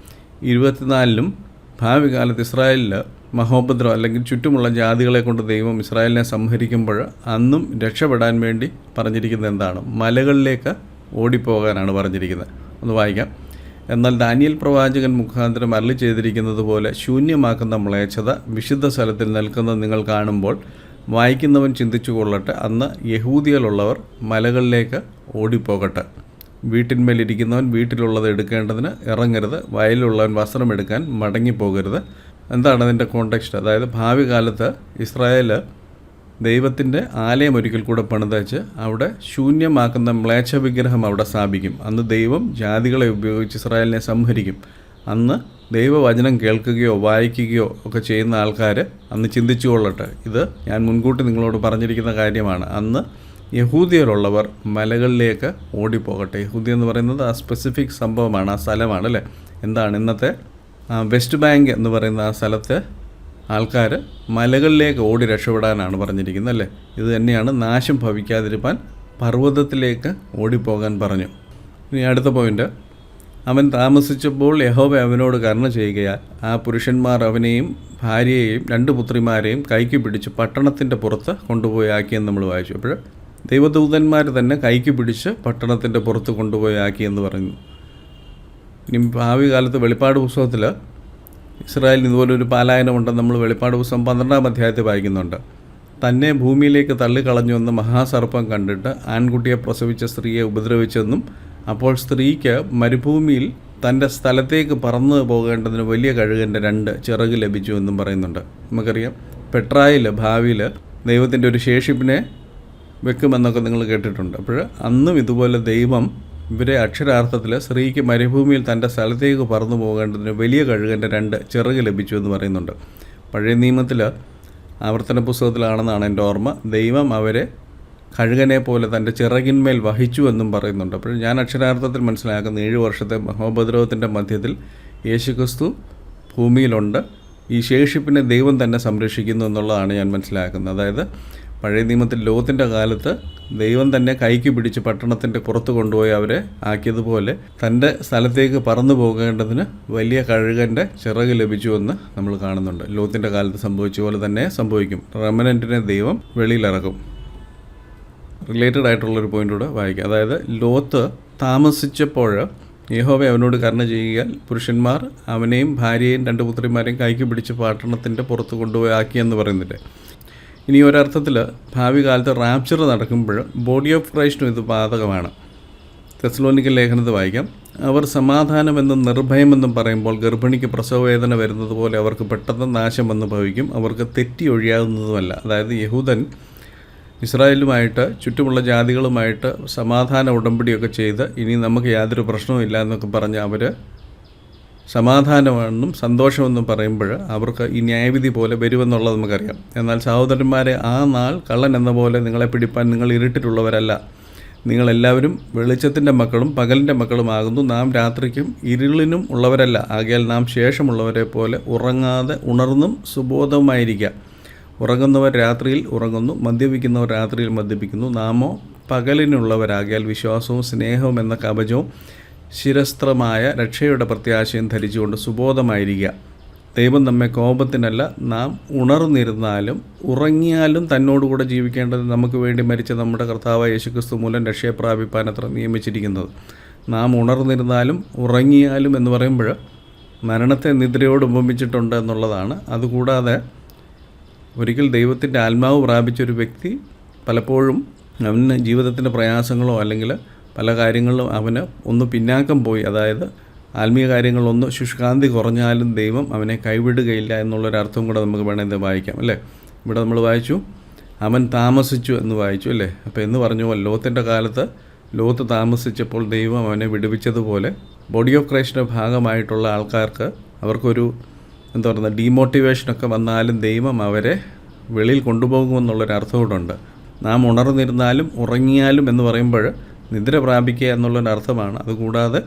ഇരുപത്തിനാലിലും ഭാവി കാലത്ത് ഇസ്രായേലിൽ മഹോപദ്രം അല്ലെങ്കിൽ ചുറ്റുമുള്ള ജാതികളെ കൊണ്ട് ദൈവം ഇസ്രായേലിനെ സംഹരിക്കുമ്പോൾ അന്നും രക്ഷപ്പെടാൻ വേണ്ടി പറഞ്ഞിരിക്കുന്നത് എന്താണ്? മലകളിലേക്ക് ഓടിപ്പോകാനാണ് പറഞ്ഞിരിക്കുന്നത്. ഒന്ന് വായിക്കാം. എന്നാൽ ദാനിയൽ പ്രവാചകൻ മുഖാന്തരം അരളി ചെയ്തിരിക്കുന്നത് പോലെ ശൂന്യമാക്കുന്ന മ്ലേച്ഛത വിശുദ്ധ സ്ഥലത്തിൽ നിൽക്കുന്നത് നിങ്ങൾ കാണുമ്പോൾ വായിക്കുന്നവൻ ചിന്തിച്ചു കൊള്ളട്ടെ. അന്ന് യഹൂദിയിലുള്ളവർ മലകളിലേക്ക് ഓടിപ്പോകട്ടെ. വീട്ടിന്മേലിരിക്കുന്നവൻ വീട്ടിലുള്ളത് എടുക്കേണ്ടതിന് ഇറങ്ങരുത്. വയലിലുള്ളവൻ വസ്ത്രം എടുക്കാൻ മടങ്ങിപ്പോകരുത്. എന്താണ് അതിന്റെ കോണ്ടെക്സ്റ്റ് അതായത് ഭാവി കാലത്ത് ഇസ്രായേൽ ദൈവത്തിന്റെ ആലയം ഒരിക്കൽ കൂടെ പണിതച്ച് അവിടെ ശൂന്യമാക്കുന്ന മ്ലേച്ഛ വിഗ്രഹം അവിടെ സ്ഥാപിക്കും. അന്ന് ദൈവം ജാതികളെ ഉപയോഗിച്ച് ഇസ്രായേലിനെ സംഹരിക്കും. അന്ന് ദൈവവചനം കേൾക്കുകയോ വായിക്കുകയോ ഒക്കെ ചെയ്യുന്ന ആൾക്കാർ അന്ന് ചിന്തിച്ചു കൊള്ളട്ടെ ഇത് ഞാൻ മുൻകൂട്ടി നിങ്ങളോട് പറഞ്ഞിരിക്കുന്ന കാര്യമാണ്. അന്ന് യഹൂദിയരുള്ളവർ മലകളിലേക്ക് ഓടിപ്പോകട്ടെ. യഹൂദി എന്ന് പറയുന്നത് ആ സ്പെസിഫിക് സംഭവമാണ് ആ സ്ഥലമാണ് അല്ലേ? എന്താണ് ഇന്നത്തെ വെസ്റ്റ് ബാങ്ക് എന്ന് പറയുന്ന ആ സ്ഥലത്തെ ആൾക്കാർ മലകളിലേക്ക് ഓടി രക്ഷപ്പെടാനാണ് പറഞ്ഞിരിക്കുന്നത് അല്ലേ? ഇത് തന്നെയാണ് നാശം ഭവിക്കാതിരിക്കാൻ പർവതത്തിലേക്ക് ഓടിപ്പോകാൻ പറഞ്ഞു. ഇനി അടുത്ത പോയിന്റ് അവൻ താമസിച്ചപ്പോൾ യഹോബ അവനോട് കരുണ ചെയ്യുകയാൽ ആ പുരുഷന്മാർ അവനെയും ഭാര്യയെയും രണ്ട് പുത്രിമാരെയും കൈക്ക് പിടിച്ച് പട്ടണത്തിന്റെ പുറത്ത് കൊണ്ടുപോയി ആക്കിയെന്ന് നമ്മൾ വായിച്ചു. അപ്പോൾ ദൈവദൂതന്മാർ തന്നെ കൈക്ക് പിടിച്ച് പട്ടണത്തിന്റെ പുറത്ത് കൊണ്ടുപോയി ആക്കിയെന്ന് പറഞ്ഞു. ഇനി ഭാവി കാലത്ത് വെളിപ്പാട് പുസ്തകത്തിൽ ഇസ്രായേലിന് ഇതുപോലെ ഒരു പാലായനമുണ്ടെന്ന് നമ്മൾ വെളിപ്പാട് പുസ്തകം പന്ത്രണ്ടാം അധ്യായത്തിൽ വായിക്കുന്നുണ്ട്. തന്നെ ഭൂമിയിലേക്ക് തള്ളിക്കളഞ്ഞുവെന്ന് മഹാസർപ്പം കണ്ടിട്ട് ആൺകുട്ടിയെ പ്രസവിച്ച സ്ത്രീയെ ഉപദ്രവിച്ചെന്നും അപ്പോൾ സ്ത്രീക്ക് മരുഭൂമിയിൽ തന്റെ സ്ഥലത്തേക്ക് പറന്നു പോകേണ്ടതിന് വലിയ കഴുകന്റെ രണ്ട് ചിറക് ലഭിച്ചു എന്നും പറയുന്നുണ്ട്. നമുക്കറിയാം പെട്രായിൽ ഭാവിയിൽ ദൈവത്തിന്റെ ഒരു ശേഷിപ്പിനെ വെക്കുമെന്നൊക്കെ നിങ്ങൾ കേട്ടിട്ടുണ്ട്. അപ്പോൾ അന്നും ഇതുപോലെ ദൈവം ഇവരെ അക്ഷരാർത്ഥത്തിൽ സ്ത്രീക്ക് മരുഭൂമിയിൽ തന്റെ സ്ഥലത്തേക്ക് പറന്നു പോകേണ്ടതിന് വലിയ കഴുകന്റെ രണ്ട് ചിറക് ലഭിച്ചു എന്ന് പറയുന്നുണ്ട്. പഴയ നിയമത്തിൽ ആവർത്തന പുസ്തകത്തിലാണെന്നാണ് എന്റെ ഓർമ്മ. ദൈവം അവരെ കഴുകനെ പോലെ തന്റെ ചിറകിന്മേൽ വഹിച്ചു എന്നും പറയുന്നുണ്ട്. അപ്പോൾ ഞാൻ അക്ഷരാർത്ഥത്തിൽ മനസ്സിലാക്കുന്ന ഏഴ് വർഷത്തെ മഹോപദ്രവത്തിന്റെ മധ്യത്തിൽ യേശുക്രിസ്തു ഭൂമിയിലുണ്ട്. ഈ ശേഷിപ്പിനെ ദൈവം തന്നെ സംരക്ഷിക്കുന്നു എന്നുള്ളതാണ് ഞാൻ മനസ്സിലാക്കുന്നത്. അതായത് പഴയ നിയമത്തിൽ ലോകത്തിന്റെ കാലത്ത് ദൈവം തന്നെ കൈക്ക് പിടിച്ച് പട്ടണത്തിന്റെ പുറത്ത് കൊണ്ടുപോയി അവരെ ആക്കിയതുപോലെ തന്റെ സ്ഥലത്തേക്ക് പറന്നു പോകേണ്ടതിന് വലിയ കഴുകന്റെ ചിറക് ലഭിച്ചുവെന്ന് നമ്മൾ കാണുന്നുണ്ട്. ലോകത്തിന്റെ കാലത്ത് സംഭവിച്ച പോലെ തന്നെ സംഭവിക്കും. റെമനന്റിനെ ദൈവം വെളിയിലിറക്കും. റിലേറ്റഡ് ആയിട്ടുള്ളൊരു പോയിന്റ് കൂടെ വായിക്കാം. അതായത് ലോത്ത് താമസിച്ചപ്പോൾ യഹോവ അവനോട് കർണ ചെയ്യുക പുരുഷന്മാർ അവനെയും ഭാര്യയെയും രണ്ട് പുത്രിമാരെയും കൈക്ക് പിടിച്ച് പട്ടണത്തിന്റെ പുറത്ത് കൊണ്ടുപോയി ആക്കിയെന്ന് പറയുന്നില്ലേ ഇനി ഒരർത്ഥത്തിൽ ഭാവി കാലത്ത് റാപ്ചർ നടക്കുമ്പോൾ ബോഡി ഓഫ് ക്രൈസ്റ്റും ഇത് ബാധകമാണ്. തെസ്ലോനിക്കൽ ലേഖനത്തിൽ വായിക്കാം. അവർ സമാധാനമെന്നും നിർഭയമെന്നും പറയുമ്പോൾ ഗർഭിണിക്ക് പ്രസവവേദന വരുന്നത് പോലെ അവർക്ക് പെട്ടെന്ന് നാശം വന്ന് ഭവിക്കും അവർക്ക് തെറ്റി ഒഴിയാവുന്നതുമല്ല. അതായത് യഹൂദൻ ഇസ്രായേലുമായിട്ട് ചുറ്റുമുള്ള ജാതികളുമായിട്ട് സമാധാന ഉടമ്പടിയൊക്കെ ചെയ്ത് ഇനി നമുക്ക് യാതൊരു പ്രശ്നവും ഇല്ല എന്നൊക്കെ പറഞ്ഞ് അവർ സമാധാനമെന്നും സന്തോഷമെന്നും പറയുമ്പോൾ അവർക്ക് ഈ ന്യായവിധി പോലെ വരുമെന്നുള്ളത് നമുക്കറിയാം. എന്നാൽ സഹോദരന്മാരെ ആ നാൾ കള്ളൻ എന്ന പോലെ നിങ്ങളെ പിടിപ്പാൻ നിങ്ങൾ ഇരുട്ടിലുള്ളവരല്ല നിങ്ങളെല്ലാവരും വെളിച്ചത്തിന്റെ മക്കളും പകലിന്റെ മക്കളുമാകുന്നു. നാം രാത്രിക്കും ഇരുളിനും ഉള്ളവരല്ല. ആകയാൽ നാം ശേഷമുള്ളവരെ പോലെ ഉറങ്ങാതെ ഉണർന്നും സുബോധവുമായിരിക്കുക ഉറങ്ങുന്നവർ രാത്രിയിൽ ഉറങ്ങുന്നു മദ്യപിക്കുന്നവർ രാത്രിയിൽ മദ്യപിക്കുന്നു. നാമോ പകലിനുള്ളവരാകിയാൽ വിശ്വാസവും സ്നേഹവും എന്ന കവചവും ശിരസ്ത്രമായ രക്ഷയുടെ പ്രത്യാശയും ധരിച്ചുകൊണ്ട് സുബോധമായിരിക്കുക ദൈവം നമ്മെ കോപത്തിനല്ല നാം ഉണർന്നിരുന്നാലും ഉറങ്ങിയാലും തന്നോടുകൂടെ ജീവിക്കേണ്ടത് നമുക്ക് വേണ്ടി മരിച്ച നമ്മുടെ കർത്താവ് യേശുക്രിസ്തു മൂലം രക്ഷയെ പ്രാപിപ്പാൻ അത്ര നിയമിച്ചിരിക്കുന്നത്. നാം ഉണർന്നിരുന്നാലും ഉറങ്ങിയാലും എന്ന് പറയുമ്പോൾ മരണത്തെ നിദ്രയോട് ഉപമിച്ചിട്ടുണ്ട് എന്നുള്ളതാണ്. അതുകൂടാതെ ഒരിക്കൽ ദൈവത്തിന്റെ ആത്മാവ് പ്രാപിച്ചൊരു വ്യക്തി പലപ്പോഴും അവന് ജീവിതത്തിന്റെ പ്രയാസങ്ങളോ അല്ലെങ്കിൽ പല കാര്യങ്ങളിലും അവന് ഒന്ന് പിന്നാക്കം പോയി. അതായത് ആത്മീയ കാര്യങ്ങളൊന്ന് ശുഷ്കാന്തി കുറഞ്ഞാലും ദൈവം അവനെ കൈവിടുകയില്ല എന്നുള്ളൊരർത്ഥം കൂടെ നമുക്ക് വേണമെങ്കിൽ വായിക്കാം അല്ലേ? ഇവിടെ നമ്മൾ വായിച്ചു അവൻ താമസിച്ചു എന്ന് വായിച്ചു അല്ലേ? അപ്പോൾ എന്ന് പറഞ്ഞു പോലെ ലോകത്തിന്റെ കാലത്ത് ലോകത്ത് താമസിച്ചപ്പോൾ ദൈവം അവനെ വിടുവിച്ചതുപോലെ ബോഡി ഓഫ് ക്രൈസ്റ്റിന്റെ ഭാഗമായിട്ടുള്ള ആൾക്കാർക്ക് അവർക്കൊരു എന്താ പറയുന്നത് ഡീമോട്ടിവേഷനൊക്കെ വന്നാലും ദൈവം അവരെ വെളിയിൽ കൊണ്ടുപോകുമെന്നുള്ളൊരു അർത്ഥം കൂടെ ഉണ്ട്. നാം ഉണർന്നിരുന്നാലും ഉറങ്ങിയാലും എന്ന് പറയുമ്പോൾ നിദ്ര പ്രാപിക്കുക എന്നുള്ളൊരർത്ഥമാണ് അതുകൂടാതെ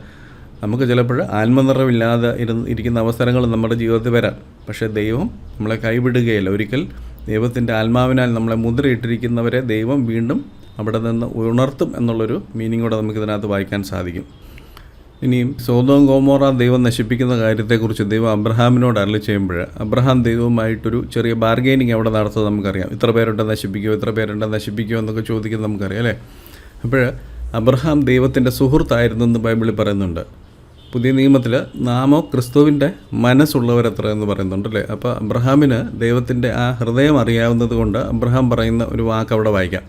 നമുക്ക് ചിലപ്പോൾ ആത്മനിറവില്ലാതെ ഇരുന്ന് ഇരിക്കുന്ന അവസരങ്ങൾ നമ്മുടെ ജീവിതത്തിൽ വരാം. പക്ഷേ ദൈവം നമ്മളെ കൈവിടുകയില്ല. ഒരിക്കൽ ദൈവത്തിന്റെ ആത്മാവിനാൽ നമ്മളെ മുദ്രയിട്ടിരിക്കുന്നവരെ ദൈവം വീണ്ടും അവിടെ നിന്ന് ഉണർത്തും എന്നുള്ളൊരു മീനിങ് കൂടെ നമുക്കിതിനകത്ത് വായിക്കാൻ സാധിക്കും. ഇനിയും സോതോം ഗോമോറ ദൈവം നശിപ്പിക്കുന്ന കാര്യത്തെക്കുറിച്ച് ദൈവം അബ്രഹാമിനോട് അരളി ചെയ്യുമ്പോൾ അബ്രഹാം ദൈവവുമായിട്ടൊരു ചെറിയ ബാർഗെയിനിങ് അവിടെ നടത്തുന്നത് നമുക്കറിയാം. ഇത്ര പേരുണ്ട് നശിപ്പിക്കുമോ ഇത്ര പേരുണ്ട് നശിപ്പിക്കുമോ എന്നൊക്കെ ചോദിക്കുന്നത് നമുക്കറിയാം അല്ലേ? അപ്പോൾ അബ്രഹാം ദൈവത്തിന്റെ സുഹൃത്തായിരുന്നു എന്ന് ബൈബിളിൽ പറയുന്നുണ്ട്. പുതിയ നിയമത്തിൽ നാമോ ക്രിസ്തുവിന്റെ മനസ്സുള്ളവരത്ര എന്ന് പറയുന്നുണ്ട് അല്ലേ? അപ്പോൾ അബ്രഹാമിന് ദൈവത്തിന്റെ ആ ഹൃദയം അറിയാവുന്നത് കൊണ്ട് അബ്രഹാം പറയുന്ന ഒരു വാക്ക് അവിടെ വായിക്കാം.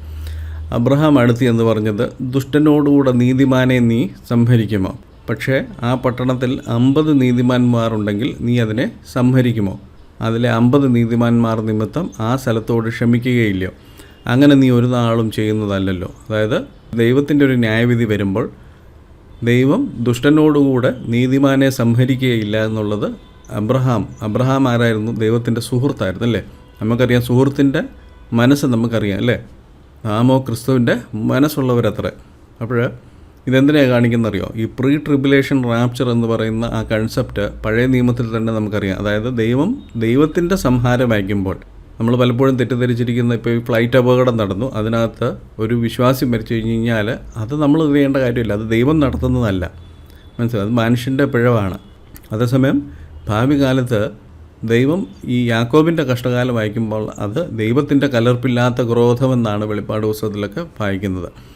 അബ്രഹാം അടുത്തി എന്ന് പറഞ്ഞത് ദുഷ്ടനോടുകൂടെ നീതിമാനെ നീ സംഹരിക്കുമോ? പക്ഷേ ആ പട്ടണത്തിൽ അമ്പത് നീതിമാന്മാരുണ്ടെങ്കിൽ നീ അതിനെ സംഹരിക്കുമോ? അതിലെ അമ്പത് നീതിമാന്മാർ നിമിത്തം ആ സ്ഥലത്തോട് ക്ഷമിക്കുകയില്ലയോ? അങ്ങനെ നീ ഒരു നാളും ചെയ്യുന്നതല്ലല്ലോ. അതായത് ദൈവത്തിന്റെ ഒരു ന്യായവിധി വരുമ്പോൾ ദൈവം ദുഷ്ടനോടുകൂടെ നീതിമാനെ സംഹരിക്കുകയില്ല എന്നുള്ളത് അബ്രഹാം അബ്രഹാം ആരായിരുന്നു? ദൈവത്തിന്റെ സുഹൃത്തായിരുന്നു അല്ലേ? നമുക്കറിയാം സുഹൃത്തിന്റെ മനസ്സ് നമുക്കറിയാം അല്ലേ? നാമോ ക്രിസ്തുവിന്റെ മനസ്സുള്ളവരത്ര. അപ്പോൾ ഇതെന്തിനാണ് കാണിക്കുന്നറിയോ? ഈ പ്രീ ട്രിബുലേഷൻ റാപ്ചർ എന്ന് പറയുന്ന ആ കൺസെപ്റ്റ് പഴയ നിയമത്തിൽ തന്നെ നമുക്കറിയാം. അതായത് ദൈവം ദൈവത്തിന്റെ സംഹാരം അയക്കുമ്പോൾ നമ്മൾ പലപ്പോഴും തെറ്റിദ്ധരിച്ചിരിക്കുന്ന ഇപ്പോൾ ഈ ഫ്ലൈറ്റ് അപകടം നടന്നു. അതിനകത്ത് ഒരു വിശ്വാസി മരിച്ചു കഴിഞ്ഞ് കഴിഞ്ഞാൽ അത് നമ്മൾ ചെയ്യേണ്ട കാര്യമില്ല. അത് ദൈവം നടത്തുന്നതല്ല. മനസ്സിലായി? അത് മനുഷ്യന്റെ പിഴവാണ്. അതേസമയം ഭാവി കാലത്ത് ദൈവം ഈ യാക്കോബിന്റെ കഷ്ടകാലം വായിക്കുമ്പോൾ അത് ദൈവത്തിന്റെ കലർപ്പില്ലാത്ത ക്രോധമെന്നാണ് വെളിപ്പാട് പുസ്തകത്തിലൊക്കെ വായിക്കുന്നത്.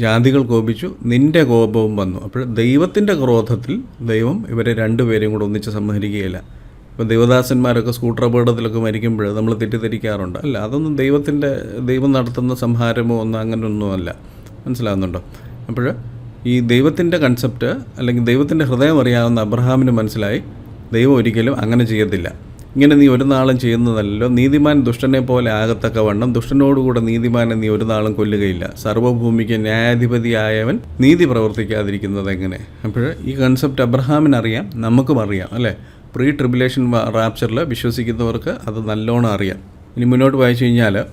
ജാതികൾ കോപിച്ചു നിന്റെ കോപവും വന്നു. അപ്പോൾ ദൈവത്തിന്റെ ക്രോധത്തിൽ ദൈവം ഇവരെ രണ്ടുപേരെയും കൂടെ ഒന്നിച്ച് സംഹരിക്കുകയില്ല. ഇപ്പോൾ ദൈവദാസന്മാരൊക്കെ സ്കൂട്ടർ അപകടത്തിലൊക്കെ മരിക്കുമ്പോൾ നമ്മൾ തെറ്റിദ്ധരിക്കാറുണ്ട്. അല്ല അതൊന്നും ദൈവത്തിന്റെ ദൈവം നടത്തുന്ന സംഹാരമോ ഒന്നും അങ്ങനെയൊന്നുമല്ല മനസ്സിലാകുന്നുണ്ടോ അപ്പോൾ ഈ ദൈവത്തിന്റെ കൺസെപ്റ്റ് അല്ലെങ്കിൽ ദൈവത്തിന്റെ ഹൃദയം അറിയാവുന്ന അബ്രഹാമിന് മനസ്സിലായി ദൈവം ഒരിക്കലും അങ്ങനെ ചെയ്യത്തില്ല. ഇങ്ങനെ നീ ഒരു നാളും ചെയ്യുന്നതല്ലോ നീതിമാൻ ദുഷ്ടനെ പോലെ ആകത്തക്ക വണ്ണം. ദുഷ്ടനോടുകൂടെ നീതിമാനെ നീ ഒരു നാളും കൊല്ലുകയില്ല. സർവഭൂമിക്ക് ന്യായാധിപതിയായവൻ നീതി പ്രവർത്തിക്കാതിരിക്കുന്നത് എങ്ങനെ? അപ്പോൾ ഈ കൺസെപ്റ്റ് അബ്രഹാമിനറിയാം നമുക്കും അറിയാം അല്ലേ? പ്രീ ട്രിബുലേഷൻ റാപ്ചറിൽ വിശ്വസിക്കുന്നവർക്ക് അത് നല്ലോണം അറിയാം. ഇനി മുന്നോട്ട് വായിച്ചു കഴിഞ്ഞാൽ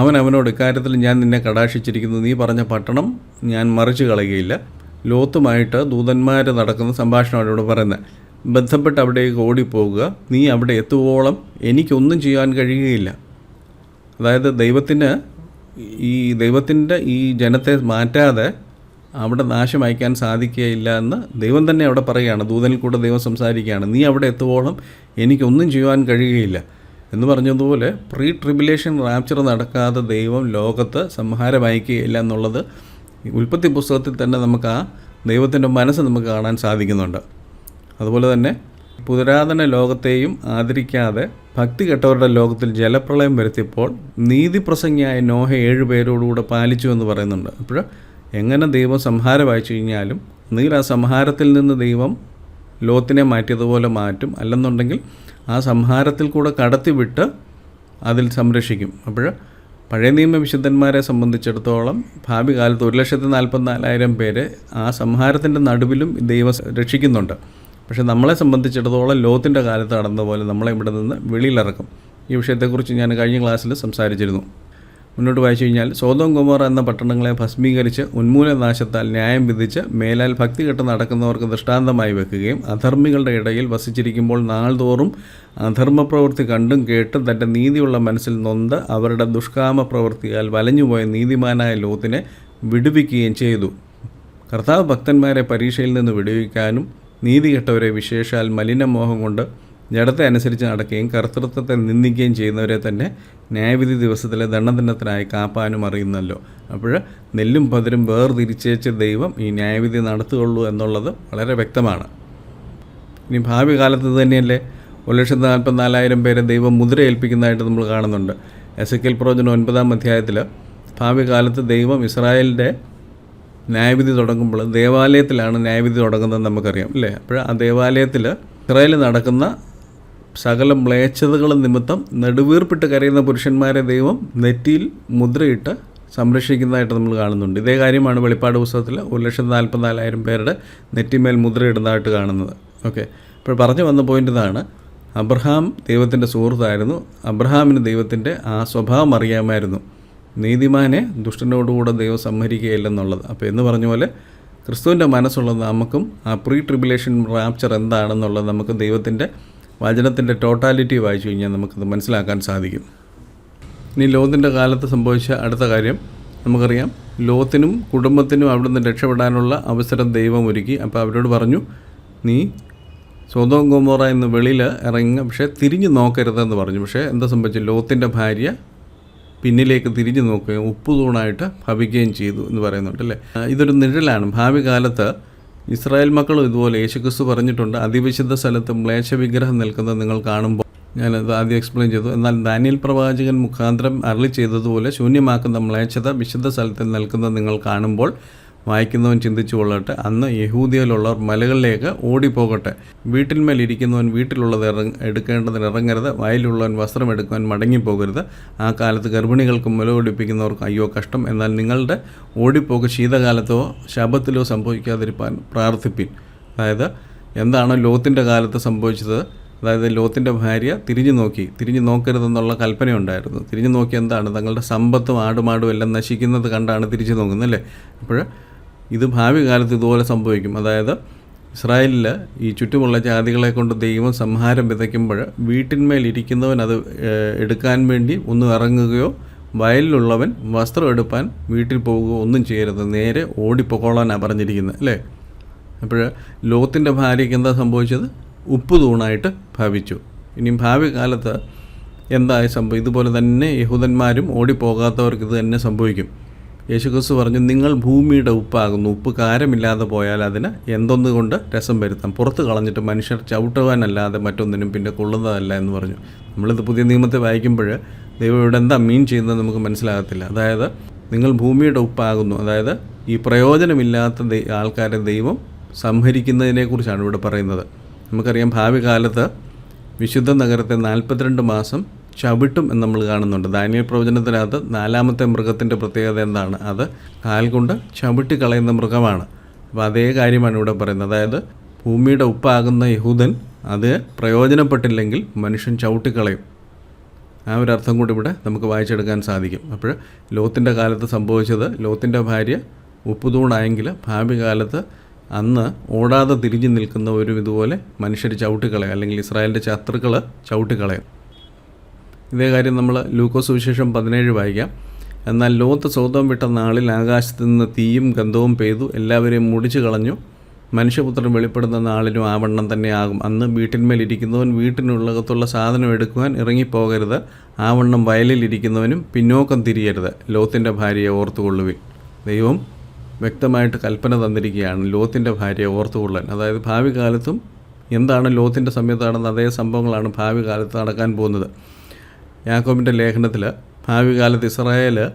അവൻ അവനോട് ഇക്കാര്യത്തിൽ ഞാൻ നിന്നെ കടാക്ഷിച്ചിരിക്കുന്നു. നീ പറഞ്ഞ പട്ടണം ഞാൻ മറിച്ച് കളയുകയില്ല. ലോത്തുമായിട്ട് ദൂതന്മാർ നടക്കുന്ന സംഭാഷണമാണ് ഇവിടെ പറയുന്നത്. ബന്ധപ്പെട്ട് അവിടേക്ക് ഓടിപ്പോവുക. നീ അവിടെ എത്തുവോളം എനിക്കൊന്നും ചെയ്യാൻ കഴിയുകയില്ല. അതായത് ദൈവത്തിന് ഈ ദൈവത്തിന്റെ ഈ ജനത്തെ മാറ്റാതെ അവിടെ നാശം അയക്കാൻ സാധിക്കുകയില്ല എന്ന് ദൈവം തന്നെ അവിടെ പറയുകയാണ്. ദൂതനിൽ കൂടെ ദൈവം സംസാരിക്കുകയാണ്. നീ അവിടെ എത്തുവോളം എനിക്കൊന്നും ചെയ്യുവാൻ കഴിയുകയില്ല. എന്ന് പറഞ്ഞതുപോലെ പ്രീ ട്രിബുലേഷൻ റാപ്ചർ നടക്കാതെ ദൈവം ലോകത്ത് സംഹാരം അയക്കുകയില്ല എന്നുള്ളത് ഉൽപ്പത്തി പുസ്തകത്തിൽ തന്നെ നമുക്ക് ആ ദൈവത്തിന്റെ മനസ്സ് നമുക്ക് കാണാൻ സാധിക്കുന്നുണ്ട്. അതുപോലെ തന്നെ പുരാതന ലോകത്തെയും ആദരിക്കാതെ ഭക്തി കെട്ടവരുടെ ലോകത്തിൽ ജലപ്രളയം വരുത്തിയപ്പോൾ നീതിപ്രസംഗിയായ നോഹ ഏഴ് പേരോടുകൂടെ പാലിച്ചു എന്ന് പറയുന്നുണ്ട്. അപ്പോൾ എങ്ങനെ ദൈവം സംഹാരം വായിച്ചു കഴിഞ്ഞാലും ഒന്നുകിൽ ആ സംഹാരത്തിൽ നിന്ന് ദൈവം ലോത്തിനെ മാറ്റിയതുപോലെ മാറ്റും അല്ലെന്നുണ്ടെങ്കിൽ ആ സംഹാരത്തിൽ കൂടെ കടത്തിവിട്ട് അതിൽ സംരക്ഷിക്കും. അപ്പോൾ പഴയ നിയമ വിശുദ്ധന്മാരെ സംബന്ധിച്ചിടത്തോളം ഭാവി കാലത്ത് ഒരു ലക്ഷത്തി നാൽപ്പത്തിനാലായിരം പേര് ആ സംഹാരത്തിന്റെ നടുവിലും ദൈവം രക്ഷിക്കുന്നുണ്ട്. പക്ഷേ നമ്മളെ സംബന്ധിച്ചിടത്തോളം ലോത്തിന്റെ കാലത്ത് നടന്ന പോലെ നമ്മളെ ഇവിടെ നിന്ന് വെളിയിലിറക്കും. ഈ വിഷയത്തെക്കുറിച്ച് ഞാൻ കഴിഞ്ഞ ക്ലാസ്സിൽ സംസാരിച്ചിരുന്നു. മുന്നോട്ട് വായിച്ചു കഴിഞ്ഞാൽ സോതോം കുമാർ എന്ന പട്ടണങ്ങളെ ഭസ്മീകരിച്ച് ഉന്മൂലനാശത്താൽ ന്യായം വിധിച്ച് മേലാൽ ഭക്തി കെട്ട് നടക്കുന്നവർക്ക് ദൃഷ്ടാന്തമായി വെക്കുകയും അധർമ്മികളുടെ ഇടയിൽ വസിച്ചിരിക്കുമ്പോൾ നാൾതോറും അധർമ്മ പ്രവൃത്തി കണ്ടും കേട്ട് തന്റെ നീതിയുള്ള മനസ്സിൽ നൊന്ത് അവരുടെ ദുഷ്കാമ പ്രവൃത്തിയാൽ വലഞ്ഞുപോയ നീതിമാനായ ലോത്തിനെ വിടുവിക്കുകയും ചെയ്തു. കർത്താവ് ഭക്തന്മാരെ പരീക്ഷയിൽ നിന്ന് വിടുവിക്കാനും നീതി കെട്ടവരെ വിശേഷാൽ മലിനമോഹം കൊണ്ട് ജഡത്തെ അനുസരിച്ച് നടക്കുകയും കർത്തൃത്വത്തെ നിന്ദിക്കുകയും ചെയ്യുന്നവരെ തന്നെ ന്യായവിധി ദിവസത്തിലെ ദണ്ഡദിനത്തിനായി കാപ്പാനും അറിയുന്നല്ലോ. അപ്പോൾ നെല്ലും പതിരും വേർതിരിച്ചേച്ച് ദൈവം ഈ ന്യായവിധി നടത്തുകയുള്ളൂ എന്നുള്ളത് വളരെ വ്യക്തമാണ്. ഇനി ഭാവി കാലത്ത് തന്നെയല്ലേ? ഒരു ലക്ഷത്തി നാൽപ്പത്തിനാലായിരം പേരെ ദൈവം മുദ്രയേൽപ്പിക്കുന്നതായിട്ട് നമ്മൾ കാണുന്നുണ്ട്. എസ് എ കെൽ പ്രോജന ഒൻപതാം അധ്യായത്തിൽ ഭാവി കാലത്ത് ദൈവം ഇസ്രായേലിന്റെ ന്യായവിധി തുടങ്ങുമ്പോൾ ദേവാലയത്തിലാണ് ന്യായവിധി തുടങ്ങുന്നത് നമുക്കറിയാം അല്ലേ? അപ്പോൾ ആ ദേവാലയത്തിൽ ഇസ്രായേലിൽ നടക്കുന്ന സകല മ്ലേച്ഛതകൾ നിമിത്തം നെടുവീർപ്പിട്ട് കരയുന്ന പുരുഷന്മാരെ ദൈവം നെറ്റിയിൽ മുദ്രയിട്ട് സംരക്ഷിക്കുന്നതായിട്ട് നമ്മൾ കാണുന്നുണ്ട്. ഇതേ കാര്യമാണ് വെളിപ്പാട് പുസ്തകത്തിൽ ഒരു ലക്ഷത്തി നാൽപ്പത്തിനാലായിരം പേരുടെ നെറ്റിമേൽ മുദ്രയിടുന്നതായിട്ട് കാണുന്നത്. ഓക്കെ. അപ്പോൾ പറഞ്ഞു വന്ന പോയിന്റ് ഇതാണ് അബ്രഹാം ദൈവത്തിന്റെ സുഹൃത്തായിരുന്നു അബ്രഹാമിന് ദൈവത്തിന്റെ ആ സ്വഭാവം അറിയാമായിരുന്നു. നീതിമാനെ ദുഷ്ടനോടുകൂടെ ദൈവം സംഹരിക്കുകയില്ലെന്നുള്ളത്. അപ്പോൾ എന്ന് പറഞ്ഞ പോലെ ക്രിസ്തുവിന്റെ മനസ്സുള്ളത് നമുക്കും ആ പ്രീ ട്രിബുലേഷൻ റാപ്ചർ എന്താണെന്നുള്ളത് നമുക്ക് ദൈവത്തിന്റെ വചനത്തിന്റെ ടോട്ടാലിറ്റി വായിച്ചു കഴിഞ്ഞാൽ നമുക്കത് മനസ്സിലാക്കാൻ സാധിക്കും. ഇനി ലോകത്തിന്റെ കാലത്ത് സംഭവിച്ച അടുത്ത കാര്യം നമുക്കറിയാം. ലോത്തിനും കുടുംബത്തിനും അവിടെ നിന്ന് രക്ഷപ്പെടാനുള്ള അവസരം ദൈവം ഒരുക്കി. അപ്പോൾ അവരോട് പറഞ്ഞു നീ സ്വതവും ഗോമോറ എന്ന് വെളിയിൽ ഇറങ്ങുക പക്ഷേ തിരിഞ്ഞു നോക്കരുതെന്ന് പറഞ്ഞു. പക്ഷേ എന്താ സംഭവിച്ചു ലോത്തിന്റെ ഭാര്യ പിന്നിലേക്ക് തിരിഞ്ഞു നോക്കുകയും ഉപ്പുതൂണായിട്ട് ഭവിക്കുകയും ചെയ്തു എന്ന് പറയുന്നുണ്ട് അല്ലേ? ഇതൊരു നിഴലാണ്. ഭാവി കാലത്ത് ഇസ്രായേൽ മക്കളും ഇതുപോലെ യേശുക്രിസ്തു പറഞ്ഞിട്ടുണ്ട് അതിവിശുദ്ധ സ്ഥലത്ത് മ്ലേച്ഛ വിഗ്രഹം നിൽക്കുന്നത് നിങ്ങൾ കാണുമ്പോൾ ഞാനത് ആദ്യം എക്സ്പ്ലെയിൻ ചെയ്തു. എന്നാൽ ദാനിയൽ പ്രവാചകൻ മുഖാന്തരം അരളി ചെയ്തതുപോലെ ശൂന്യമാക്കുന്ന മ്ലേച്ഛത വിശുദ്ധ സ്ഥലത്തിൽ നിൽക്കുന്നത് നിങ്ങൾ കാണുമ്പോൾ വായിക്കുന്നവൻ ചിന്തിച്ചു കൊള്ളട്ടെ. അന്ന് യഹൂദിയയിലുള്ളവർ മലകളിലേക്ക് ഓടിപ്പോകട്ടെ. വീട്ടിന്മേൽ ഇരിക്കുന്നവൻ വീട്ടിലുള്ളത് ഇറങ്ങ എടുക്കേണ്ടതിന് ഇറങ്ങരുത്. വയലുള്ളവൻ വസ്ത്രം എടുക്കുവാൻ മടങ്ങിപ്പോകരുത്. ആ കാലത്ത് ഗർഭിണികൾക്കും മുല ഒടിപ്പിക്കുന്നവർക്ക് അയ്യോ കഷ്ടം. എന്നാൽ നിങ്ങളുടെ ഓടിപ്പോക്ക് ശീതകാലത്തോ ശബത്തിലോ സംഭവിക്കാതിരിക്കാൻ പ്രാർത്ഥിപ്പിൻ. അതായത് എന്താണ് ലോത്തിന്റെ കാലത്ത് സംഭവിച്ചത്? അതായത് ലോത്തിന്റെ ഭാര്യ തിരിഞ്ഞു നോക്കി. തിരിഞ്ഞു നോക്കരുതെന്നുള്ള കൽപ്പനയുണ്ടായിരുന്നു. തിരിഞ്ഞു നോക്കി എന്താണ്? തങ്ങളുടെ സമ്പത്തും ആടുമാടും എല്ലാം നശിക്കുന്നത് കണ്ടാണ് തിരിച്ചു നോക്കുന്നത് അല്ലേ? അപ്പോൾ ഇത് ഭാവി കാലത്ത് ഇതുപോലെ സംഭവിക്കും. അതായത് ഇസ്രായേലിൽ ഈ ചുറ്റുമുള്ള ജാതികളെ കൊണ്ട് ദൈവം സംഹാരം വിതയ്ക്കുമ്പോൾ വീട്ടിന്മേൽ ഇരിക്കുന്നവൻ അത് എടുക്കാൻ വേണ്ടി ഒന്ന് ഇറങ്ങുകയോ വയലിലുള്ളവൻ വസ്ത്രം എടുപ്പാൻ വീട്ടിൽ പോവുകയോ ഒന്നും ചെയ്യരുത്. നേരെ ഓടിപ്പോകോളാനാണ് പറഞ്ഞിരിക്കുന്നത് അല്ലേ? അപ്പോൾ ലോകത്തിന്റെ ഭാര്യയ്ക്ക് എന്താ സംഭവിച്ചത്? ഉപ്പ് തൂണായിട്ട് ഭവിച്ചു. ഇനിയും ഭാവി കാലത്ത് എന്തായി സംഭവം? ഇതുപോലെ തന്നെ യഹൂദന്മാരും ഓടിപ്പോകാത്തവർക്ക് ഇത് തന്നെ സംഭവിക്കും. യേശുക്രിസ്തു പറഞ്ഞു നിങ്ങൾ ഭൂമിയുടെ ഉപ്പാകുന്നു ഉപ്പ് കാരമില്ലാതെ പോയാൽ അതിന് എന്തൊന്നുകൊണ്ട് രസം വരുത്താം? പുറത്ത് കളഞ്ഞിട്ട് മനുഷ്യർ ചവിട്ടുവാനല്ലാതെ മറ്റൊന്നിനും പിന്നെ കൊള്ളുന്നതല്ല എന്ന് പറഞ്ഞു. നമ്മളിത് പുതിയ നിയമത്തെ വായിക്കുമ്പോൾ ദൈവം ഇവിടെ എന്താ മീൻ ചെയ്യുന്നത് നമുക്ക് മനസ്സിലാകത്തില്ല. അതായത് നിങ്ങൾ ഭൂമിയുടെ ഉപ്പാകുന്നു അതായത് ഈ പ്രയോജനമില്ലാത്ത ആൾക്കാരെ ദൈവം സംഹരിക്കുന്നതിനെക്കുറിച്ചാണ് ഇവിടെ പറയുന്നത്. നമുക്കറിയാം ഭാവി കാലത്ത് വിശുദ്ധ നഗരത്തെ നാൽപ്പത്തിരണ്ട് മാസം ചവിട്ടും എന്ന് നമ്മൾ കാണുന്നുണ്ട്. ദാനിയൽ പ്രവചനത്തിനകത്ത് നാലാമത്തെ മൃഗത്തിന്റെ പ്രത്യേകത എന്താണ്? അത് കാൽ കൊണ്ട് ചവിട്ടി കളയുന്ന മൃഗമാണ്. അപ്പോൾ അതേ കാര്യമാണ് ഇവിടെ പറയുന്നത്. അതായത് ഭൂമിയുടെ ഉപ്പാകുന്ന യഹൂദൻ അത് പ്രയോജനപ്പെട്ടില്ലെങ്കിൽ മനുഷ്യൻ ചവിട്ടിക്കളയും ആ ഒരു അർത്ഥം കൂടി ഇവിടെ നമുക്ക് വായിച്ചെടുക്കാൻ സാധിക്കും. അപ്പോൾ ലോത്തിന്റെ കാലത്ത് സംഭവിച്ചത് ലോത്തിന്റെ ഭാര്യ ഉപ്പുതൂണായെങ്കിൽ ഭാവി കാലത്ത് അന്ന് ഓടാതെ തിരിഞ്ഞു നിൽക്കുന്ന ഒരു ഇതുപോലെ മനുഷ്യർ ചവിട്ടിക്കളയും അല്ലെങ്കിൽ ഇസ്രായേലിന്റെ ശത്രുക്കൾ ചവിട്ടിക്കളയും ഇതേ കാര്യം നമ്മൾ ലൂക്കോസ് വിശേഷം പതിനേഴ് വായിക്കാം. എന്നാൽ ലോത്ത് സ്വതം വിട്ട നാളിൽ ആകാശത്ത് നിന്ന് തീയും ഗന്ധവും പെയ്തു എല്ലാവരെയും മുടിച്ചു കളഞ്ഞു. മനുഷ്യപുത്രൻ വെളിപ്പെടുന്ന നാളിനും ആവണ്ണം തന്നെ ആകും. അന്ന് വീട്ടിന്മേൽ ഇരിക്കുന്നവൻ വീട്ടിനുള്ളകത്തുള്ള സാധനം എടുക്കുവാൻ ഇറങ്ങിപ്പോകരുത്. ആവണ്ണം വയലിൽ ഇരിക്കുന്നവനും പിന്നോക്കം തിരിയരുത്. ലോത്തിന്റെ ഭാര്യയെ ഓർത്തുകൊള്ളുവിൻ. ദൈവം വ്യക്തമായിട്ട് കൽപ്പന തന്നിരിക്കുകയാണ് ലോത്തിന്റെ ഭാര്യയെ ഓർത്തുകൊള്ളാൻ. അതായത് ഭാവി കാലത്തും എന്താണ് ലോത്തിന്റെ സമയത്ത് നടന്ന അതേ സംഭവങ്ങളാണ് ഭാവി കാലത്ത് നടക്കാൻ പോകുന്നത്. യാക്കോബിന്റെ ലേഖനത്തിൽ ഭാവി കാലത്ത് ഇസ്രായേൽ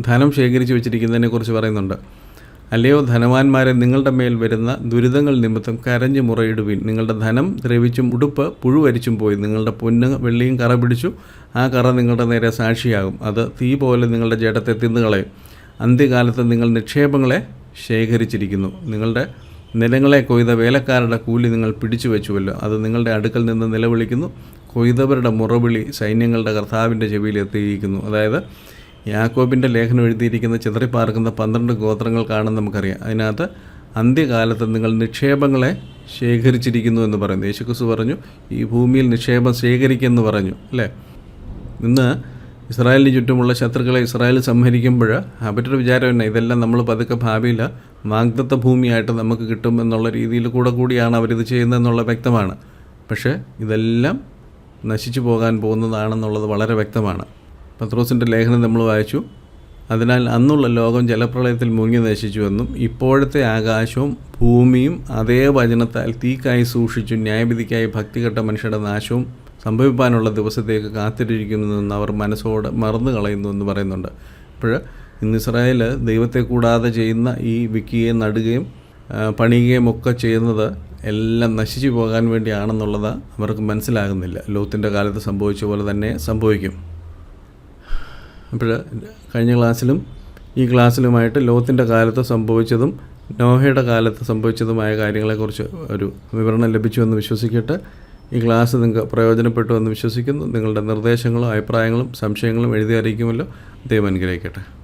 ധനം ശേഖരിച്ച് വെച്ചിരിക്കുന്നതിനെക്കുറിച്ച് പറയുന്നുണ്ട്. അല്ലയോ ധനവാന്മാരെ നിങ്ങളുടെ മേൽ വരുന്ന ദുരിതങ്ങൾ നിമിത്തം കരഞ്ഞു മുറയിടുവിൻ. നിങ്ങളുടെ ധനം ദ്രവിച്ചും ഉടുപ്പ് പുഴുവരിച്ചും പോയി. നിങ്ങളുടെ പൊന്ന് വെള്ളിയും കറ പിടിച്ചു. ആ കറ നിങ്ങളുടെ നേരെ സാക്ഷിയാകും. അത് തീ പോലെ നിങ്ങളുടെ ജഡത്തെ തിന്നുകളയും. അന്ത്യകാലത്ത് നിങ്ങൾ നിക്ഷേപങ്ങളെ ശേഖരിച്ചിരിക്കുന്നു. നിങ്ങളുടെ നിലങ്ങളെ കൊയ്ത വേലക്കാരുടെ കൂലി നിങ്ങൾ പിടിച്ചു വെച്ചുവല്ലോ അത് നിങ്ങളുടെ അടുക്കൽ നിന്ന് നിലവിളിക്കുന്നു. കൊയ്തവരുടെ മുറവിളി സൈന്യങ്ങളുടെ കർത്താവിന്റെ ചെവിയിൽ എത്തിയിരിക്കുന്നു. അതായത് യാക്കോബിന്റെ ലേഖനം എഴുതിയിരിക്കുന്ന ചിതറിപ്പാർക്കുന്ന പന്ത്രണ്ട് ഗോത്രങ്ങൾ കാണുന്ന നമുക്കറിയാം. അതിനകത്ത് അന്ത്യകാലത്ത് നിങ്ങൾ നിക്ഷേപങ്ങളെ ശേഖരിച്ചിരിക്കുന്നു എന്ന് പറയുന്നു. യേശുക്രിസ്തു പറഞ്ഞു ഈ ഭൂമിയിൽ നിക്ഷേപം ശേഖരിക്കുമെന്ന് പറഞ്ഞു അല്ലേ? ഇന്ന് ഇസ്രായേലിന് ചുറ്റുമുള്ള ശത്രുക്കളെ ഇസ്രായേൽ സംഹരിക്കുമ്പോൾ അവരുടെ വിചാരം തന്നെ ഇതെല്ലാം നമ്മൾ പതുക്കെ ഭാവിയിൽ വാഗ്ദത്ത ഭൂമിയായിട്ട് നമുക്ക് കിട്ടും എന്നുള്ള രീതിയിൽ കൂടെ കൂടിയാണ് അവരിത് ചെയ്യുന്നതെന്നുള്ള വ്യക്തമാണ്. പക്ഷേ ഇതെല്ലാം നശിച്ചു പോകാൻ പോകുന്നതാണെന്നുള്ളത് വളരെ വ്യക്തമാണ്. പത്രോസിന്റെ ലേഖനം നമ്മൾ വായിച്ചു. അതിനാൽ അന്നുള്ള ലോകം ജലപ്രളയത്തിൽ മുങ്ങി നശിച്ചുവെന്നും ഇപ്പോഴത്തെ ആകാശവും ഭൂമിയും അതേ വചനത്താൽ തീക്കായി സൂക്ഷിച്ചു ന്യായവിധിക്കായി ഭക്തികെട്ട മനുഷ്യരുടെ നാശവും സംഭവിപ്പാനുള്ള ദിവസത്തേക്ക് കാത്തിരിക്കുന്നുവെന്ന് അവർ മനസ്സോടെ മറന്നു കളയുന്നു എന്ന് പറയുന്നുണ്ട്. അപ്പോൾ ഇന്ന് ഇസ്രായേൽ ദൈവത്തെ കൂടാതെ ചെയ്യുന്ന ഈ വിക്കിയെ നടുകയും പണിയുകയും ഒക്കെ ചെയ്യുന്നത് എല്ലാം നശിച്ചു പോകാൻ വേണ്ടിയാണെന്നുള്ളത് അവർക്ക് മനസ്സിലാകുന്നില്ല. ലോത്തിന്റെ കാലത്ത് സംഭവിച്ച പോലെ തന്നെ സംഭവിക്കും. അപ്പോൾ കഴിഞ്ഞ ക്ലാസ്സിലും ഈ ക്ലാസ്സിലുമായിട്ട് ലോത്തിന്റെ കാലത്ത് സംഭവിച്ചതും നോഹയുടെ കാലത്ത് സംഭവിച്ചതുമായ കാര്യങ്ങളെക്കുറിച്ച് ഒരു വിവരണം ലഭിച്ചു എന്ന് വിശ്വസിക്കട്ടെ. ഈ ക്ലാസ് നിങ്ങൾക്ക് പ്രയോജനപ്പെട്ടു എന്ന് വിശ്വസിക്കുന്നു. നിങ്ങളുടെ നിർദ്ദേശങ്ങളും അഭിപ്രായങ്ങളും സംശയങ്ങളും എഴുതി അറിയിക്കുമല്ലോ. ദൈവം അനുഗ്രഹിക്കട്ടെ.